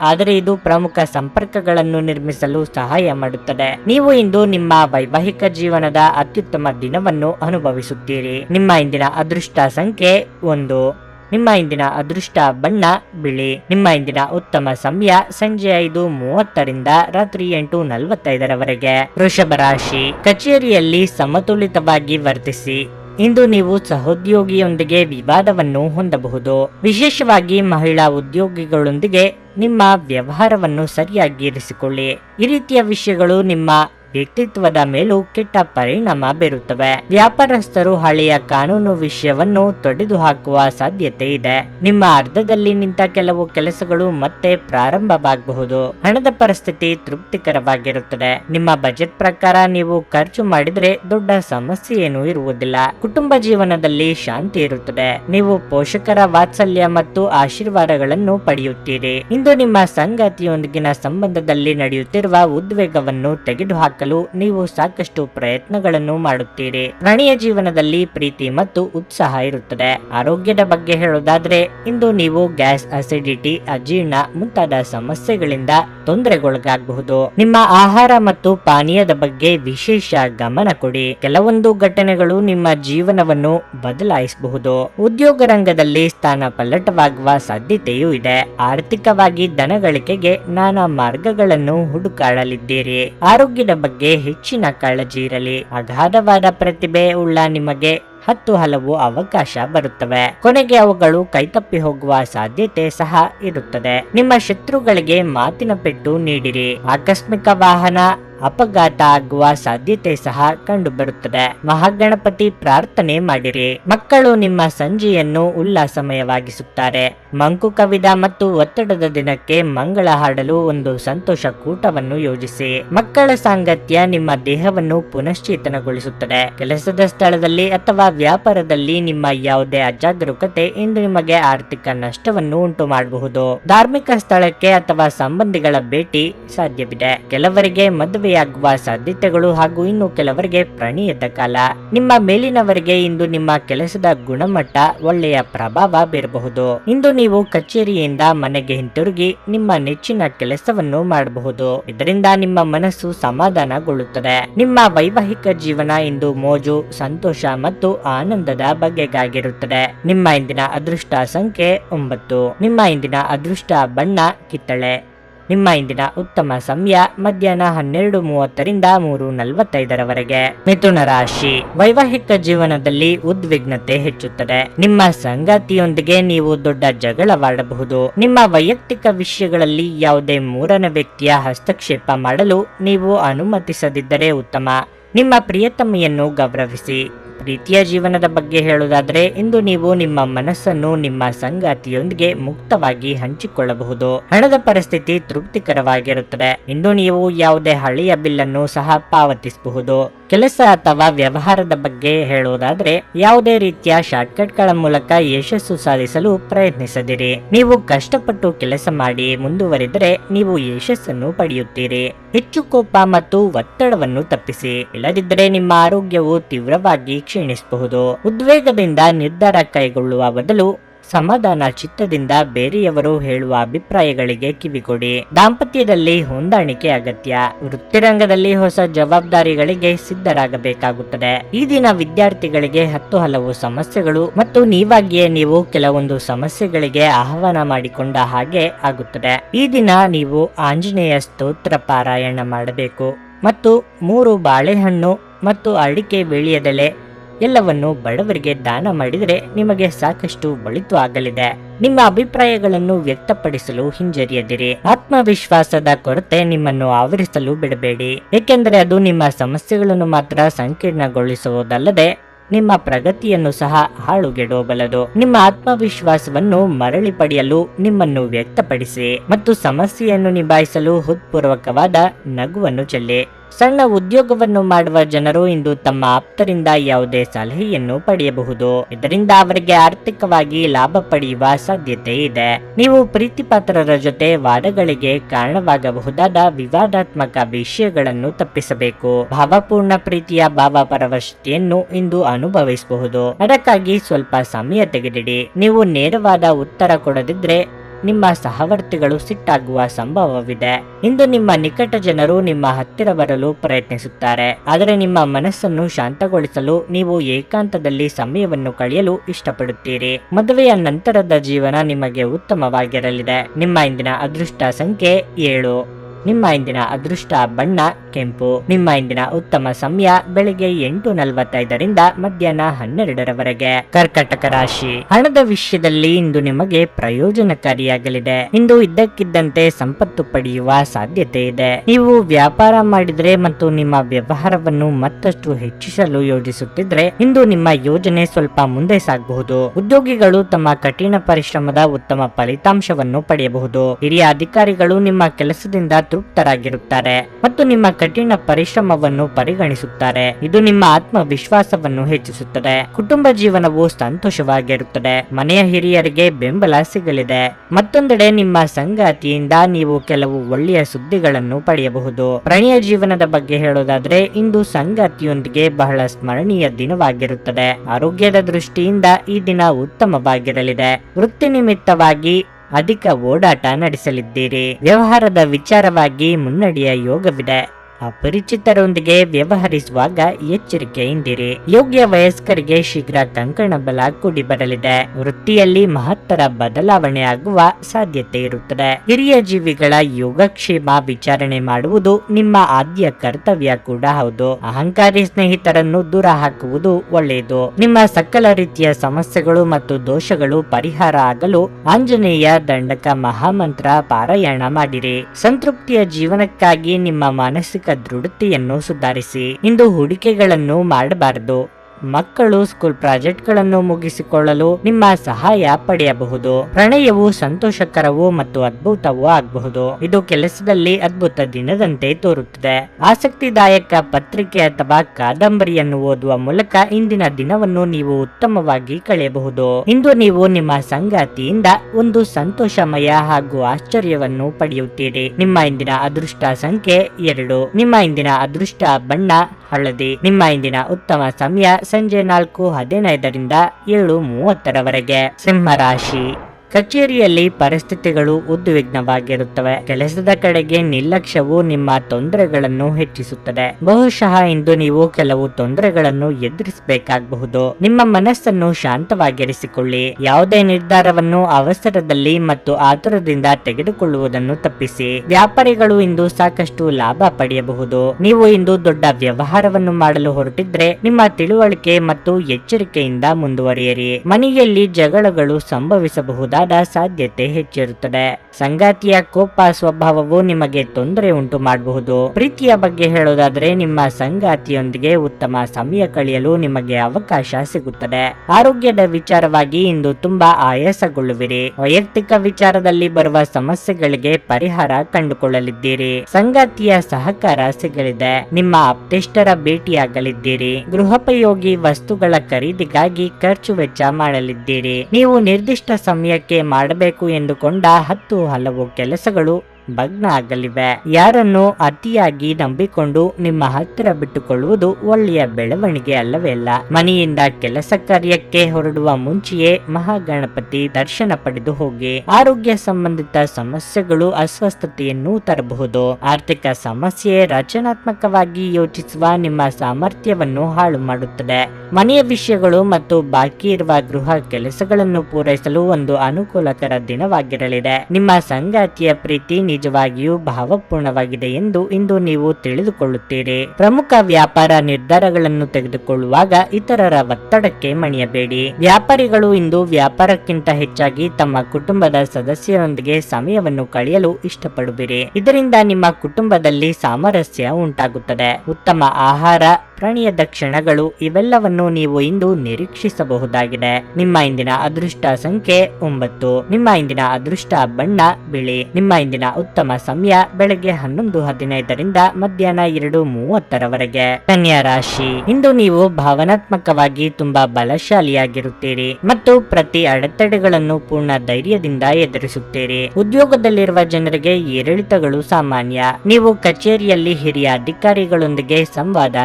ಆದರೆ ಇದು ಪ್ರಮುಖ ಸಂಪರ್ಕಗಳನ್ನು ನಿರ್ಮಿಸಲು ಸಹಾಯ ಮಾಡುತ್ತದೆ. ನೀವು ಇಂದು ನಿಮ್ಮ ವೈವಾಹಿಕ ಜೀವನದ ಅತ್ಯುತ್ತಮ ದಿನವನ್ನು ಅನುಭವಿಸುತ್ತೀರಿ. ನಿಮ್ಮ ಇಂದಿನ ಅದೃಷ್ಟ ಸಂಖ್ಯೆ ಒಂದು. ನಿಮ್ಮ ಇಂದಿನ ಅದೃಷ್ಟ ಬಣ್ಣ, ಬಿಳಿ. ನಿಮ್ಮ ಇಂದಿನ ಉತ್ತಮ ಸಮಯ ಸಂಜೆ ಐದು ಮೂವತ್ತರಿಂದ ರಾತ್ರಿ ಎಂಟು ನಲವತ್ತೈದರವರೆಗೆ. ವೃಷಭ ರಾಶಿ, ಕಚೇರಿಯಲ್ಲಿ ಸಮತೋಲಿತವಾಗಿ ವರ್ತಿಸಿ. ಇಂದು ನೀವು ಸಹೋದ್ಯೋಗಿಯೊಂದಿಗೆ ವಿವಾದವನ್ನು ಹೊಂದಬಹುದು. ವಿಶೇಷವಾಗಿ ಮಹಿಳಾ ಉದ್ಯೋಗಿಗಳೊಂದಿಗೆ ನಿಮ್ಮ ವ್ಯವಹಾರವನ್ನು ಸರಿಯಾಗಿ ಇರಿಸಿಕೊಳ್ಳಿ. ಈ ರೀತಿಯ ವಿಷಯಗಳು ನಿಮ್ಮ ವ್ಯಕ್ತಿತ್ವದ ಮೇಲೂ ಕೆಟ್ಟ ಪರಿಣಾಮ ಬೀರುತ್ತವೆ. ವ್ಯಾಪಾರಸ್ಥರು ಹಳೆಯ ಕಾನೂನು ವಿಷಯವನ್ನು ತೊಡೆದು ಹಾಕುವ ಸಾಧ್ಯತೆ ಇದೆ. ನಿಮ್ಮ ಅರ್ಧದಲ್ಲಿ ನಿಂತ ಕೆಲವು ಕೆಲಸಗಳು ಮತ್ತೆ ಪ್ರಾರಂಭವಾಗಬಹುದು. ಹಣದ ಪರಿಸ್ಥಿತಿ ತೃಪ್ತಿಕರವಾಗಿರುತ್ತದೆ. ನಿಮ್ಮ ಬಜೆಟ್ ಪ್ರಕಾರ ನೀವು ಖರ್ಚು ಮಾಡಿದ್ರೆ ದೊಡ್ಡ ಸಮಸ್ಯೆ ಏನೂ ಇರುವುದಿಲ್ಲ. ಕುಟುಂಬ ಜೀವನದಲ್ಲಿ ಶಾಂತಿ ಇರುತ್ತದೆ. ನೀವು ಪೋಷಕರ ವಾತ್ಸಲ್ಯ ಮತ್ತು ಆಶೀರ್ವಾದಗಳನ್ನು ಪಡೆಯುತ್ತೀರಿ. ಇಂದು ನಿಮ್ಮ ಸಂಗಾತಿಯೊಂದಿಗಿನ ಸಂಬಂಧದಲ್ಲಿ ನಡೆಯುತ್ತಿರುವ ಉದ್ವೇಗವನ್ನು ತೆಗೆದುಹಾಕಲು ನೀವು ಸಾಕಷ್ಟು ಪ್ರಯತ್ನಗಳನ್ನು ಮಾಡುತ್ತೀರಿ. ಪ್ರಣಯ ಜೀವನದಲ್ಲಿ ಪ್ರೀತಿ ಮತ್ತು ಉತ್ಸಾಹ ಇರುತ್ತದೆ. ಆರೋಗ್ಯದ ಬಗ್ಗೆ ಹೇಳೋದಾದ್ರೆ ಇಂದು ನೀವು ಗ್ಯಾಸ್ ಅಸಿಡಿಟಿ, ಅಜೀರ್ಣ ಮುಂತಾದ ಸಮಸ್ಯೆಗಳಿಂದ ತೊಂದರೆಗೊಳಗಾಗಬಹುದು. ನಿಮ್ಮ ಆಹಾರ ಮತ್ತು ಪಾನೀಯದ ಬಗ್ಗೆ ವಿಶೇಷ ಗಮನ ಕೊಡಿ. ಕೆಲವೊಂದು ಘಟನೆಗಳು ನಿಮ್ಮ ಜೀವನವನ್ನು ಬದಲಾಯಿಸಬಹುದು. ಉದ್ಯೋಗ ರಂಗದಲ್ಲಿ ಸ್ಥಾನ ಪಲ್ಲಟವಾಗುವ ಸಾಧ್ಯತೆಯೂ ಇದೆ. ಆರ್ಥಿಕವಾಗಿ ದನಗಳಿಕೆಗೆ ನಾನಾ ಮಾರ್ಗಗಳನ್ನು ಹುಡುಕಾಡಲಿದ್ದೀರಿ. ಆರೋಗ್ಯದ ಬಗ್ಗೆ ಹೆಚ್ಚಿನ ಕಾಳಜಿ ಇರಲಿ. ಅಗಾಧವಾದ ಪ್ರತಿಭೆ ಉಳ್ಳ ನಿಮಗೆ ಹತ್ತು ಹಲವು ಅವಕಾಶ ಬರುತ್ತವೆ. ಕೊನೆಗೆ ಅವುಗಳು ಕೈತಪ್ಪಿ ಹೋಗುವ ಸಾಧ್ಯತೆ ಸಹ ಇರುತ್ತದೆ. ನಿಮ್ಮ ಶತ್ರುಗಳಿಗೆ ಮಾತಿನ ಪೆಟ್ಟು ನೀಡಿರಿ. ಆಕಸ್ಮಿಕ ವಾಹನ ಅಪಘಾತ ಆಗುವ ಸಾಧ್ಯತೆ ಸಹ ಕಂಡುಬರುತ್ತದೆ. ಮಹಾಗಣಪತಿ ಪ್ರಾರ್ಥನೆ ಮಾಡಿರಿ. ಮಕ್ಕಳು ನಿಮ್ಮ ಸಂಜೆಯನ್ನು ಉಲ್ಲಾಸಮಯವಾಗಿಸುತ್ತಾರೆ. ಮಂಕು ಕವಿದ ಮತ್ತು ಒತ್ತಡದ ದಿನಕ್ಕೆ ಮಂಗಳ ಹಾಡಲು ಒಂದು ಸಂತೋಷ ಕೂಟವನ್ನು ಯೋಜಿಸಿ. ಮಕ್ಕಳ ಸಾಂಗತ್ಯ ನಿಮ್ಮ ದೇಹವನ್ನು ಪುನಶ್ಚೇತನಗೊಳಿಸುತ್ತದೆ. ಕೆಲಸದ ಸ್ಥಳದಲ್ಲಿ ಅಥವಾ ವ್ಯಾಪಾರದಲ್ಲಿ ನಿಮ್ಮ ಯಾವುದೇ ಅಜಾಗರೂಕತೆ ಇಂದು ನಿಮಗೆ ಆರ್ಥಿಕ ನಷ್ಟವನ್ನು ಉಂಟು ಮಾಡಬಹುದು ಧಾರ್ಮಿಕ ಸ್ಥಳಕ್ಕೆ ಅಥವಾ ಸಂಬಂಧಿಗಳ ಭೇಟಿ ಸಾಧ್ಯವಿದೆ. ಕೆಲವರಿಗೆ ಮದುವೆಯಾಗುವ ಸಾಧ್ಯತೆಗಳು ಹಾಗೂ ಇನ್ನು ಕೆಲವರಿಗೆ ಪ್ರಣೀಯದ ಕಾಲ. ನಿಮ್ಮ ಮೇಲಿನವರಿಗೆ ಇಂದು ನಿಮ್ಮ ಕೆಲಸದ ಗುಣಮಟ್ಟ, ಒಳ್ಳೆಯ ಪ್ರಭಾವ ಬೀರಬಹುದು. ಇಂದು ನೀವು ಕಚೇರಿಯಿಂದ ಮನೆಗೆ ಹಿಂತಿರುಗಿ ನಿಮ್ಮ ನೆಚ್ಚಿನ ಕೆಲಸವನ್ನು ಮಾಡಬಹುದು. ಇದರಿಂದ ನಿಮ್ಮ ಮನಸ್ಸು ಸಮಾಧಾನಗೊಳ್ಳುತ್ತದೆ. ನಿಮ್ಮ ವೈವಾಹಿಕ ಜೀವನ ಇಂದು ಮೋಜು, ಸಂತೋಷ ಮತ್ತು ಆನಂದದ ಬಗೆಗಾಗಿರುತ್ತದೆ. ನಿಮ್ಮ ಇಂದಿನ ಅದೃಷ್ಟ ಸಂಖ್ಯೆ ಒಂಬತ್ತು. ನಿಮ್ಮ ಇಂದಿನ ಅದೃಷ್ಟ ಬಣ್ಣ ಕಿತ್ತಳೆ. ನಿಮ್ಮ ಇಂದಿನ ಉತ್ತಮ ಸಮಯ ಮಧ್ಯಾಹ್ನ ಹನ್ನೆರಡು ಮೂವತ್ತರಿಂದ ಮೂರು ನಲವತ್ತೈದರವರೆಗೆ. ಮಿಥುನ ರಾಶಿ, ವೈವಾಹಿಕ ಜೀವನದಲ್ಲಿ ಉದ್ವಿಗ್ನತೆ ಹೆಚ್ಚುತ್ತದೆ. ನಿಮ್ಮ ಸಂಗಾತಿಯೊಂದಿಗೆ ನೀವು ದೊಡ್ಡ ಜಗಳವಾಡಬಹುದು. ನಿಮ್ಮ ವೈಯಕ್ತಿಕ ವಿಷಯಗಳಲ್ಲಿ ಯಾವುದೇ ಮೂರನೇ ವ್ಯಕ್ತಿಯ ಹಸ್ತಕ್ಷೇಪ ಮಾಡಲು ನೀವು ಅನುಮತಿಸದಿದ್ದರೆ ಉತ್ತಮ. ನಿಮ್ಮ ಪ್ರಿಯತಮೆಯನ್ನು ಗೌರವಿಸಿ. ಪ್ರೀತಿಯ ಜೀವನದ ಬಗ್ಗೆ ಹೇಳುವುದಾದರೆ, ಇಂದು ನೀವು ನಿಮ್ಮ ಮನಸ್ಸನ್ನು ನಿಮ್ಮ ಸಂಗಾತಿಯೊಂದಿಗೆ ಮುಕ್ತವಾಗಿ ಹಂಚಿಕೊಳ್ಳಬಹುದು. ಹಣದ ಪರಿಸ್ಥಿತಿ ತೃಪ್ತಿಕರವಾಗಿರುತ್ತದೆ. ಇಂದು ನೀವು ಯಾವುದೇ ಹಳೆಯ ಬಿಲ್ಲನ್ನು ಸಹ ಪಾವತಿಸಬಹುದು. ಕೆಲಸ ಅಥವಾ ವ್ಯವಹಾರದ ಬಗ್ಗೆ ಹೇಳುವುದಾದ್ರೆ, ಯಾವುದೇ ರೀತಿಯ ಶಾರ್ಟ್ಕಟ್ಗಳ ಮೂಲಕ ಯಶಸ್ಸು ಸಾಧಿಸಲು ಪ್ರಯತ್ನಿಸದಿರಿ. ನೀವು ಕಷ್ಟಪಟ್ಟು ಕೆಲಸ ಮಾಡಿ ಮುಂದುವರಿದರೆ ನೀವು ಯಶಸ್ಸನ್ನು ಪಡೆಯುತ್ತೀರಿ. ಹೆಚ್ಚು ಕೋಪ ಮತ್ತು ಒತ್ತಡವನ್ನು ತಪ್ಪಿಸಿ. ಇಲ್ಲದಿದ್ದರೆ ನಿಮ್ಮ ಆರೋಗ್ಯವು ತೀವ್ರವಾಗಿ ಕ್ಷೀಣಿಸಬಹುದು ಉದ್ವೇಗದಿಂದ ನಿರ್ಧಾರ ಕೈಗೊಳ್ಳುವ ಬದಲು ಸಮಾಧಾನ ಚಿತ್ತದಿಂದ ಬೇರೆಯವರು ಹೇಳುವ ಅಭಿಪ್ರಾಯಗಳಿಗೆ ಕಿವಿಗೊಡಿ. ದಾಂಪತ್ಯದಲ್ಲಿ ಹೊಂದಾಣಿಕೆ ಅಗತ್ಯ. ವೃತ್ತಿರಂಗದಲ್ಲಿ ಹೊಸ ಜವಾಬ್ದಾರಿಗಳಿಗೆ ಸಿದ್ಧರಾಗಬೇಕಾಗುತ್ತದೆ. ಈ ದಿನ ವಿದ್ಯಾರ್ಥಿಗಳಿಗೆ ಹತ್ತು ಹಲವು ಸಮಸ್ಯೆಗಳು ಮತ್ತು ನೀವಾಗಿಯೇ ನೀವು ಕೆಲವೊಂದು ಸಮಸ್ಯೆಗಳಿಗೆ ಆಹ್ವಾನ ಮಾಡಿಕೊಂಡ ಹಾಗೆ ಆಗುತ್ತದೆ. ಈ ದಿನ ನೀವು ಆಂಜನೇಯ ಸ್ತೋತ್ರ ಪಾರಾಯಣ ಮಾಡಬೇಕು. ಮತ್ತು ಮೂರು ಬಾಳೆಹಣ್ಣು ಮತ್ತು ಅಡಿಕೆ ಬೆಳೆಯದೆಲೆ ಎಲ್ಲವನ್ನು ಬಡವರಿಗೆ ದಾನ ಮಾಡಿದರೆ ನಿಮಗೆ ಸಾಕಷ್ಟು ಬಳಿತು ಆಗಲಿದೆ. ನಿಮ್ಮ ಅಭಿಪ್ರಾಯಗಳನ್ನು ವ್ಯಕ್ತಪಡಿಸಲು ಹಿಂಜರಿಯದಿರಿ. ಆತ್ಮವಿಶ್ವಾಸದ ಕೊರತೆ ನಿಮ್ಮನ್ನು ಆವರಿಸಲು ಬಿಡಬೇಡಿ. ಏಕೆಂದರೆ ಅದು ನಿಮ್ಮ ಸಮಸ್ಯೆಗಳನ್ನು ಮಾತ್ರ ಸಂಕೀರ್ಣಗೊಳಿಸುವುದಲ್ಲದೆ ನಿಮ್ಮ ಪ್ರಗತಿಯನ್ನು ಸಹ ಹಾಳುಗೆಡೋಬಲ್ಲದು. ನಿಮ್ಮ ಆತ್ಮವಿಶ್ವಾಸವನ್ನು ಮರಳಿ ಪಡೆಯಲು ನಿಮ್ಮನ್ನು ವ್ಯಕ್ತಪಡಿಸಿ ಮತ್ತು ಸಮಸ್ಯೆಯನ್ನು ನಿಭಾಯಿಸಲು ಹೃತ್ಪೂರ್ವಕವಾದ ನಗುವನ್ನು ಚೆಲ್ಲಿ. ಸಣ್ಣ ಉದ್ಯೋಗವನ್ನು ಮಾಡುವ ಜನರು ಇಂದು ತಮ್ಮ ಆಪ್ತರಿಂದ ಯಾವುದೇ ಸಲಹೆಯನ್ನು ಪಡೆಯಬಹುದು. ಇದರಿಂದ ಅವರಿಗೆ ಆರ್ಥಿಕವಾಗಿ ಲಾಭ ಪಡೆಯುವ ಸಾಧ್ಯತೆ ಇದೆ. ನೀವು ಪ್ರೀತಿಪಾತ್ರರ ಜೊತೆ ವಾದಗಳಿಗೆ ಕಾರಣವಾಗಬಹುದಾದ ವಿವಾದಾತ್ಮಕ ವಿಷಯಗಳನ್ನು ತಪ್ಪಿಸಬೇಕು. ಭಾವಪೂರ್ಣ ಪ್ರೀತಿಯ ಭಾವಪರವಶತೆಯನ್ನು ಇಂದು ಅನುಭವಿಸಬಹುದು. ಅದಕ್ಕಾಗಿ ಸ್ವಲ್ಪ ಸಮಯ ತೆಗೆದಿಡಿ. ನೀವು ನೇರವಾದ ಉತ್ತರ ಕೊಡದಿದ್ರೆ ನಿಮ್ಮ ಸಹವರ್ತಿಗಳು ಸಿಟ್ಟಾಗುವ ಸಂಭವವಿದೆ. ಇಂದು ನಿಮ್ಮ ನಿಕಟ ಜನರು ನಿಮ್ಮ ಹತ್ತಿರ ಬರಲು ಪ್ರಯತ್ನಿಸುತ್ತಾರೆ. ಆದರೆ ನಿಮ್ಮ ಮನಸ್ಸನ್ನು ಶಾಂತಗೊಳಿಸಲು ನೀವು ಏಕಾಂತದಲ್ಲಿ ಸಮಯವನ್ನು ಕಳೆಯಲು ಇಷ್ಟಪಡುತ್ತೀರಿ. ಮದುವೆಯ ನಂತರದ ಜೀವನ ನಿಮಗೆ ಉತ್ತಮವಾಗಿರಲಿದೆ. ನಿಮ್ಮ ಇಂದಿನ ಅದೃಷ್ಟ ಸಂಖ್ಯೆ ಏಳು. ನಿಮ್ಮ ಇಂದಿನ ಅದೃಷ್ಟ ಬಣ್ಣ, ಕೆಂಪು. ನಿಮ್ಮ ಇಂದಿನ ಉತ್ತಮ ಸಮಯ ಬೆಳಿಗ್ಗೆ ಎಂಟು ನಲವತ್ತೈದರಿಂದ ಮಧ್ಯಾಹ್ನ ಹನ್ನೆರಡರವರೆಗೆ. ಕರ್ಕಟಕ ರಾಶಿ. ಹಣದ ವಿಷಯದಲ್ಲಿ ಇಂದು ನಿಮಗೆ ಪ್ರಯೋಜನಕಾರಿಯಾಗಲಿದೆ. ಇಂದು ಇದ್ದಕ್ಕಿದ್ದಂತೆ ಸಂಪತ್ತು ಪಡೆಯುವ ಸಾಧ್ಯತೆ ಇದೆ. ನೀವು ವ್ಯಾಪಾರ ಮಾಡಿದ್ರೆ ಮತ್ತು ನಿಮ್ಮ ವ್ಯವಹಾರವನ್ನು ಮತ್ತಷ್ಟು ಹೆಚ್ಚಿಸಲು ಯೋಜಿಸುತ್ತಿದ್ರೆ ಇಂದು ನಿಮ್ಮ ಯೋಜನೆ ಸ್ವಲ್ಪ ಮುಂದೆ ಸಾಗಬಹುದು. ಉದ್ಯೋಗಿಗಳು ತಮ್ಮ ಕಠಿಣ ಪರಿಶ್ರಮದ ಉತ್ತಮ ಫಲಿತಾಂಶವನ್ನು ಪಡೆಯಬಹುದು. ಹಿರಿಯ ಅಧಿಕಾರಿಗಳು ನಿಮ್ಮ ಕೆಲಸದಿಂದ ತೃಪ್ತರಾಗಿರುತ್ತಾರೆ ಮತ್ತು ನಿಮ್ಮ ಕಠಿಣ ಪರಿಶ್ರಮವನ್ನು ಪರಿಗಣಿಸುತ್ತಾರೆ. ಇದು ನಿಮ್ಮ ಆತ್ಮವಿಶ್ವಾಸವನ್ನು ಹೆಚ್ಚಿಸುತ್ತದೆ. ಕುಟುಂಬ ಜೀವನವು ಸಂತೋಷವಾಗಿರುತ್ತದೆ. ಮನೆಯ ಹಿರಿಯರಿಗೆ ಬೆಂಬಲ ಸಿಗಲಿದೆ. ಮತ್ತೊಂದೆಡೆ ನಿಮ್ಮ ಸಂಗಾತಿಯಿಂದ ನೀವು ಕೆಲವು ಒಳ್ಳೆಯ ಸುದ್ದಿಗಳನ್ನು ಪಡೆಯಬಹುದು. ಪ್ರಣಯ ಜೀವನದ ಬಗ್ಗೆ ಹೇಳೋದಾದ್ರೆ, ಇಂದು ಸಂಗಾತಿಯೊಂದಿಗೆ ಬಹಳ ಸ್ಮರಣೀಯ ದಿನವಾಗಿರುತ್ತದೆ. ಆರೋಗ್ಯದ ದೃಷ್ಟಿಯಿಂದ ಈ ದಿನ ಉತ್ತಮವಾಗಿರಲಿದೆ. ವೃತ್ತಿ ನಿಮಿತ್ತವಾಗಿ ಅಧಿಕ ಓಡಾಟ ನಡೆಸಲಿದ್ದೀರಿ. ವ್ಯವಹಾರದ ವಿಚಾರವಾಗಿ ಮುನ್ನಡೆಯ ಯೋಗವಿದೆ. ಅಪರಿಚಿತರೊಂದಿಗೆ ವ್ಯವಹರಿಸುವಾಗ ಎಚ್ಚರಿಕೆಯಿಂದಿರಿ. ಯೋಗ್ಯ ವಯಸ್ಕರಿಗೆ ಶೀಘ್ರ ಕಂಕಣ ಬಲ ಕೂಡಿ ಬರಲಿದೆ. ವೃತ್ತಿಯಲ್ಲಿ ಮಹತ್ತರ ಬದಲಾವಣೆ ಆಗುವ ಸಾಧ್ಯತೆ ಇರುತ್ತದೆ. ಹಿರಿಯ ಜೀವಿಗಳ ಯೋಗಕ್ಷೇಮ ವಿಚಾರಣೆ ಮಾಡುವುದು ನಿಮ್ಮ ಆದ್ಯ ಕರ್ತವ್ಯ ಕೂಡ ಹೌದು. ಅಹಂಕಾರಿ ಸ್ನೇಹಿತರನ್ನು ದೂರ ಹಾಕುವುದು ಒಳ್ಳೆಯದು. ನಿಮ್ಮ ಸಕಲ ರೀತಿಯ ಸಮಸ್ಯೆಗಳು ಮತ್ತು ದೋಷಗಳು ಪರಿಹಾರ ಆಗಲು ಆಂಜನೇಯ ದಂಡಕ ಮಹಾಮಂತ್ರ ಪಾರಾಯಣ ಮಾಡಿರಿ. ಸಂತೃಪ್ತಿಯ ಜೀವನಕ್ಕಾಗಿ ನಿಮ್ಮ ಮಾನಸಿಕ ದೃಢತೆಯನ್ನು ಸುಧಾರಿಸಿ. ಇಂದು ಹೂಡಿಕೆಗಳನ್ನು ಮಾಡಬಾರದು. ಮಕ್ಕಳು ಸ್ಕೂಲ್ ಪ್ರಾಜೆಕ್ಟ್ಗಳನ್ನು ಮುಗಿಸಿಕೊಳ್ಳಲು ನಿಮ್ಮ ಸಹಾಯ ಪಡೆಯಬಹುದು. ಪ್ರಣಯವು ಸಂತೋಷಕರವೂ ಮತ್ತು ಅದ್ಭುತವೂ ಆಗಬಹುದು. ಇದು ಕೆಲಸದಲ್ಲಿ ಅದ್ಭುತ ದಿನದಂತೆ ತೋರುತ್ತದೆ. ಆಸಕ್ತಿದಾಯಕ ಪತ್ರಿಕೆ ಅಥವಾ ಕಾದಂಬರಿಯನ್ನು ಓದುವ ಮೂಲಕ ಇಂದಿನ ದಿನವನ್ನು ನೀವು ಉತ್ತಮವಾಗಿ ಕಳೆಯಬಹುದು. ಇಂದು ನೀವು ನಿಮ್ಮ ಸಂಗಾತಿಯಿಂದ ಒಂದು ಸಂತೋಷಮಯ ಹಾಗೂ ಆಶ್ಚರ್ಯವನ್ನು ಪಡೆಯುತ್ತೀರಿ. ನಿಮ್ಮ ಇಂದಿನ ಅದೃಷ್ಟ ಸಂಖ್ಯೆ ಎರಡು. ನಿಮ್ಮ ಇಂದಿನ ಅದೃಷ್ಟ ಬಣ್ಣ ಹಳದಿ. ನಿಮ್ಮ ಇಂದಿನ ಉತ್ತಮ ಸಮಯ ಸಂಜೆ ನಾಲ್ಕು ಹದಿನೈದರಿಂದ ಏಳು ಮೂವತ್ತರವರೆಗೆ. ಸಿಂಹ ರಾಶಿ ಕಚೇರಿಯಲ್ಲಿ ಪರಿಸ್ಥಿತಿಗಳು ಉದ್ವಿಗ್ನವಾಗಿರುತ್ತವೆ. ಕೆಲಸದ ಕಡೆಗೆ ನಿರ್ಲಕ್ಷ್ಯವು ನಿಮ್ಮ ತೊಂದರೆಗಳನ್ನು ಹೆಚ್ಚಿಸುತ್ತದೆ. ಬಹುಶಃ ಇಂದು ನೀವು ಕೆಲವು ತೊಂದರೆಗಳನ್ನು ಎದುರಿಸಬೇಕಾಗಬಹುದು. ನಿಮ್ಮ ಮನಸ್ಸನ್ನು ಶಾಂತವಾಗಿರಿಸಿಕೊಳ್ಳಿ. ಯಾವುದೇ ನಿರ್ಧಾರವನ್ನು ಅವಸರದಲ್ಲಿ ಮತ್ತು ಆತುರದಿಂದ ತೆಗೆದುಕೊಳ್ಳುವುದನ್ನು ತಪ್ಪಿಸಿ. ವ್ಯಾಪಾರಿಗಳು ಇಂದು ಸಾಕಷ್ಟು ಲಾಭ ಪಡೆಯಬಹುದು. ನೀವು ಇಂದು ದೊಡ್ಡ ವ್ಯವಹಾರವನ್ನು ಮಾಡಲು ಹೊರಟಿದ್ರೆ ನಿಮ್ಮ ತಿಳುವಳಿಕೆ ಮತ್ತು ಎಚ್ಚರಿಕೆಯಿಂದ ಮುಂದುವರಿಯಿರಿ. ಮನೆಯಲ್ಲಿ ಜಗಳಗಳು ಸಂಭವಿಸಬಹುದಾದ ಸಾಧ್ಯತೆ ಹೆಚ್ಚಿರುತ್ತದೆ. ಸಂಗಾತಿಯ ಕೋಪ ಸ್ವಭಾವವು ನಿಮಗೆ ತೊಂದರೆ ಉಂಟು ಮಾಡಬಹುದು. ಪ್ರೀತಿಯ ಬಗ್ಗೆ ಹೇಳೋದಾದ್ರೆ ನಿಮ್ಮ ಸಂಗಾತಿಯೊಂದಿಗೆ ಉತ್ತಮ ಸಮಯ ಕಳೆಯಲು ನಿಮಗೆ ಅವಕಾಶ ಸಿಗುತ್ತದೆ. ಆರೋಗ್ಯದ ವಿಚಾರವಾಗಿ ಇಂದು ತುಂಬಾ ಆಯಾಸಗೊಳ್ಳುವಿರಿ. ವೈಯಕ್ತಿಕ ವಿಚಾರದಲ್ಲಿ ಬರುವ ಸಮಸ್ಯೆಗಳಿಗೆ ಪರಿಹಾರ ಕಂಡುಕೊಳ್ಳಲಿದ್ದೀರಿ. ಸಂಗಾತಿಯ ಸಹಕಾರ ಸಿಗಲಿದೆ. ನಿಮ್ಮ ಅಪ್ತಿಷ್ಟರ ಭೇಟಿಯಾಗಲಿದ್ದೀರಿ. ಗೃಹೋಪಯೋಗಿ ವಸ್ತುಗಳ ಖರೀದಿಗಾಗಿ ಖರ್ಚು ವೆಚ್ಚ ಮಾಡಲಿದ್ದೀರಿ. ನೀವು ನಿರ್ದಿಷ್ಟ ಸಮಯಕ್ಕೆ ಮಾಡಬೇಕು ಎಂದುಕೊಂಡ ಹತ್ತು ಹಲವು ಕೆಲಸಗಳು ಭಗ್ನ ಆಗಲಿವೆ ಯಾರನ್ನು ಅತಿಯಾಗಿ ನಂಬಿಕೊಂಡು ನಿಮ್ಮ ಹತ್ತಿರ ಬಿಟ್ಟುಕೊಳ್ಳುವುದು ಒಳ್ಳೆಯ ಬೆಳವಣಿಗೆ ಅಲ್ಲವೇ ಅಲ್ಲ. ಮನೆಯಿಂದ ಕೆಲಸ ಕಾರ್ಯಕ್ಕೆ ಹೊರಡುವ ಮುಂಚೆಯೇ ಮಹಾಗಣಪತಿ ದರ್ಶನ ಪಡೆದು ಹೋಗಿ ಆರೋಗ್ಯ ಸಂಬಂಧಿತ ಸಮಸ್ಯೆಗಳು, ಅಸ್ವಸ್ಥತೆಯನ್ನು ತರಬಹುದು. ಆರ್ಥಿಕ ಸಮಸ್ಯೆ ರಚನಾತ್ಮಕವಾಗಿ ಯೋಚಿಸುವ ನಿಮ್ಮ ಸಾಮರ್ಥ್ಯವನ್ನು ಹಾಳು ಮಾಡುತ್ತದೆ. ಮನೆಯ ವಿಷಯಗಳು ಮತ್ತು ಬಾಕಿ ಇರುವ ಗೃಹ ಕೆಲಸಗಳನ್ನು ಪೂರೈಸಲು ಒಂದು ಅನುಕೂಲಕರ ದಿನವಾಗಿರಲಿದೆ. ನಿಮ್ಮ ಸಂಗಾತಿಯ ಪ್ರೀತಿ ನಿಜವಾಗಿಯೂ ಭಾವಪೂರ್ಣವಾಗಿದೆ ಎಂದು ಇಂದು ನೀವು ತಿಳಿದುಕೊಳ್ಳುತ್ತೀರಿ. ಪ್ರಮುಖ ವ್ಯಾಪಾರ ನಿರ್ಧಾರಗಳನ್ನು ತೆಗೆದುಕೊಳ್ಳುವಾಗ ಇತರರ ಒತ್ತಡಕ್ಕೆ ಮಣಿಯಬೇಡಿ. ವ್ಯಾಪಾರಿಗಳು ಇಂದು ವ್ಯಾಪಾರಕ್ಕಿಂತ ಹೆಚ್ಚಾಗಿ ತಮ್ಮ ಕುಟುಂಬದ ಸದಸ್ಯರೊಂದಿಗೆ ಸಮಯವನ್ನು ಕಳೆಯಲು ಇಷ್ಟಪಡುವಿರಿ. ಇದರಿಂದ ನಿಮ್ಮ ಕುಟುಂಬದಲ್ಲಿ ಸಾಮರಸ್ಯ ಉಂಟಾಗುತ್ತದೆ. ಉತ್ತಮ ಆಹಾರ ಪ್ರಣಯದ ಕ್ಷಣಗಳು ಇವೆಲ್ಲವನ್ನು ನೀವು ಇಂದು ನಿರೀಕ್ಷಿಸಬಹುದಾಗಿದೆ. ನಿಮ್ಮ ಇಂದಿನ ಅದೃಷ್ಟ ಸಂಖ್ಯೆ ಒಂಬತ್ತು. ನಿಮ್ಮ ಇಂದಿನ ಅದೃಷ್ಟ ಬಣ್ಣ ಬಿಳಿ. ನಿಮ್ಮ ಇಂದಿನ ಉತ್ತಮ ಸಮಯ ಬೆಳಗ್ಗೆ ಹನ್ನೊಂದು ಹದಿನೈದರಿಂದ ಮಧ್ಯಾಹ್ನ ಎರಡು ಮೂವತ್ತರವರೆಗೆ. ಕನ್ಯಾ ರಾಶಿ. ಇಂದು ನೀವು ಭಾವನಾತ್ಮಕವಾಗಿ ತುಂಬಾ ಬಲಶಾಲಿಯಾಗಿರುತ್ತೀರಿ ಮತ್ತು ಪ್ರತಿ ಅಡೆತಡೆಗಳನ್ನು ಪೂರ್ಣ ಧೈರ್ಯದಿಂದ ಎದುರಿಸುತ್ತೀರಿ. ಉದ್ಯೋಗದಲ್ಲಿರುವ ಜನರಿಗೆ ಏರಿಳಿತಗಳು ಸಾಮಾನ್ಯ. ನೀವು ಕಚೇರಿಯಲ್ಲಿ ಹಿರಿಯ ಅಧಿಕಾರಿಗಳೊಂದಿಗೆ ಸಂವಾದ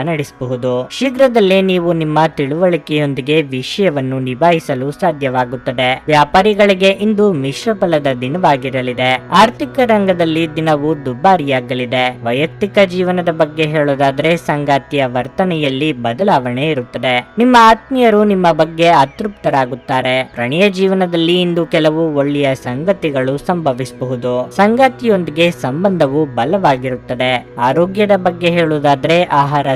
ನಡೆಸಬಹುದು ಶೀಘ್ರದಲ್ಲೇ ನೀವು ನಿಮ್ಮ ತಿಳುವಳಿಕೆಯೊಂದಿಗೆ ವಿಷಯವನ್ನು ನಿಭಾಯಿಸಲು ಸಾಧ್ಯವಾಗುತ್ತದೆ. ವ್ಯಾಪಾರಿಗಳಿಗೆ ಇಂದು ಮಿಶ್ರ ಫಲದ ದಿನವಾಗಿರಲಿದೆ. ಆರ್ಥಿಕ ರಂಗದಲ್ಲಿ ದಿನವು ದುಬಾರಿಯಾಗಲಿದೆ. ವೈಯಕ್ತಿಕ ಜೀವನದ ಬಗ್ಗೆ ಹೇಳೋದಾದ್ರೆ ಸಂಗಾತಿಯ ವರ್ತನೆಯಲ್ಲಿ ಬದಲಾವಣೆ ಇರುತ್ತದೆ. ನಿಮ್ಮ ಆತ್ಮೀಯರು ನಿಮ್ಮ ಬಗ್ಗೆ ಅತೃಪ್ತರಾಗುತ್ತಾರೆ. ಪ್ರಣಯ ಜೀವನದಲ್ಲಿ ಇಂದು ಕೆಲವು ಒಳ್ಳೆಯ ಸಂಗತಿಗಳು ಸಂಭವಿಸಬಹುದು. ಸಂಗಾತಿಯೊಂದಿಗೆ ಸಂಬಂಧವು ಬಲವಾಗಿರುತ್ತದೆ. ಆರೋಗ್ಯದ ಬಗ್ಗೆ ಹೇಳುವುದಾದ್ರೆ ಆಹಾರ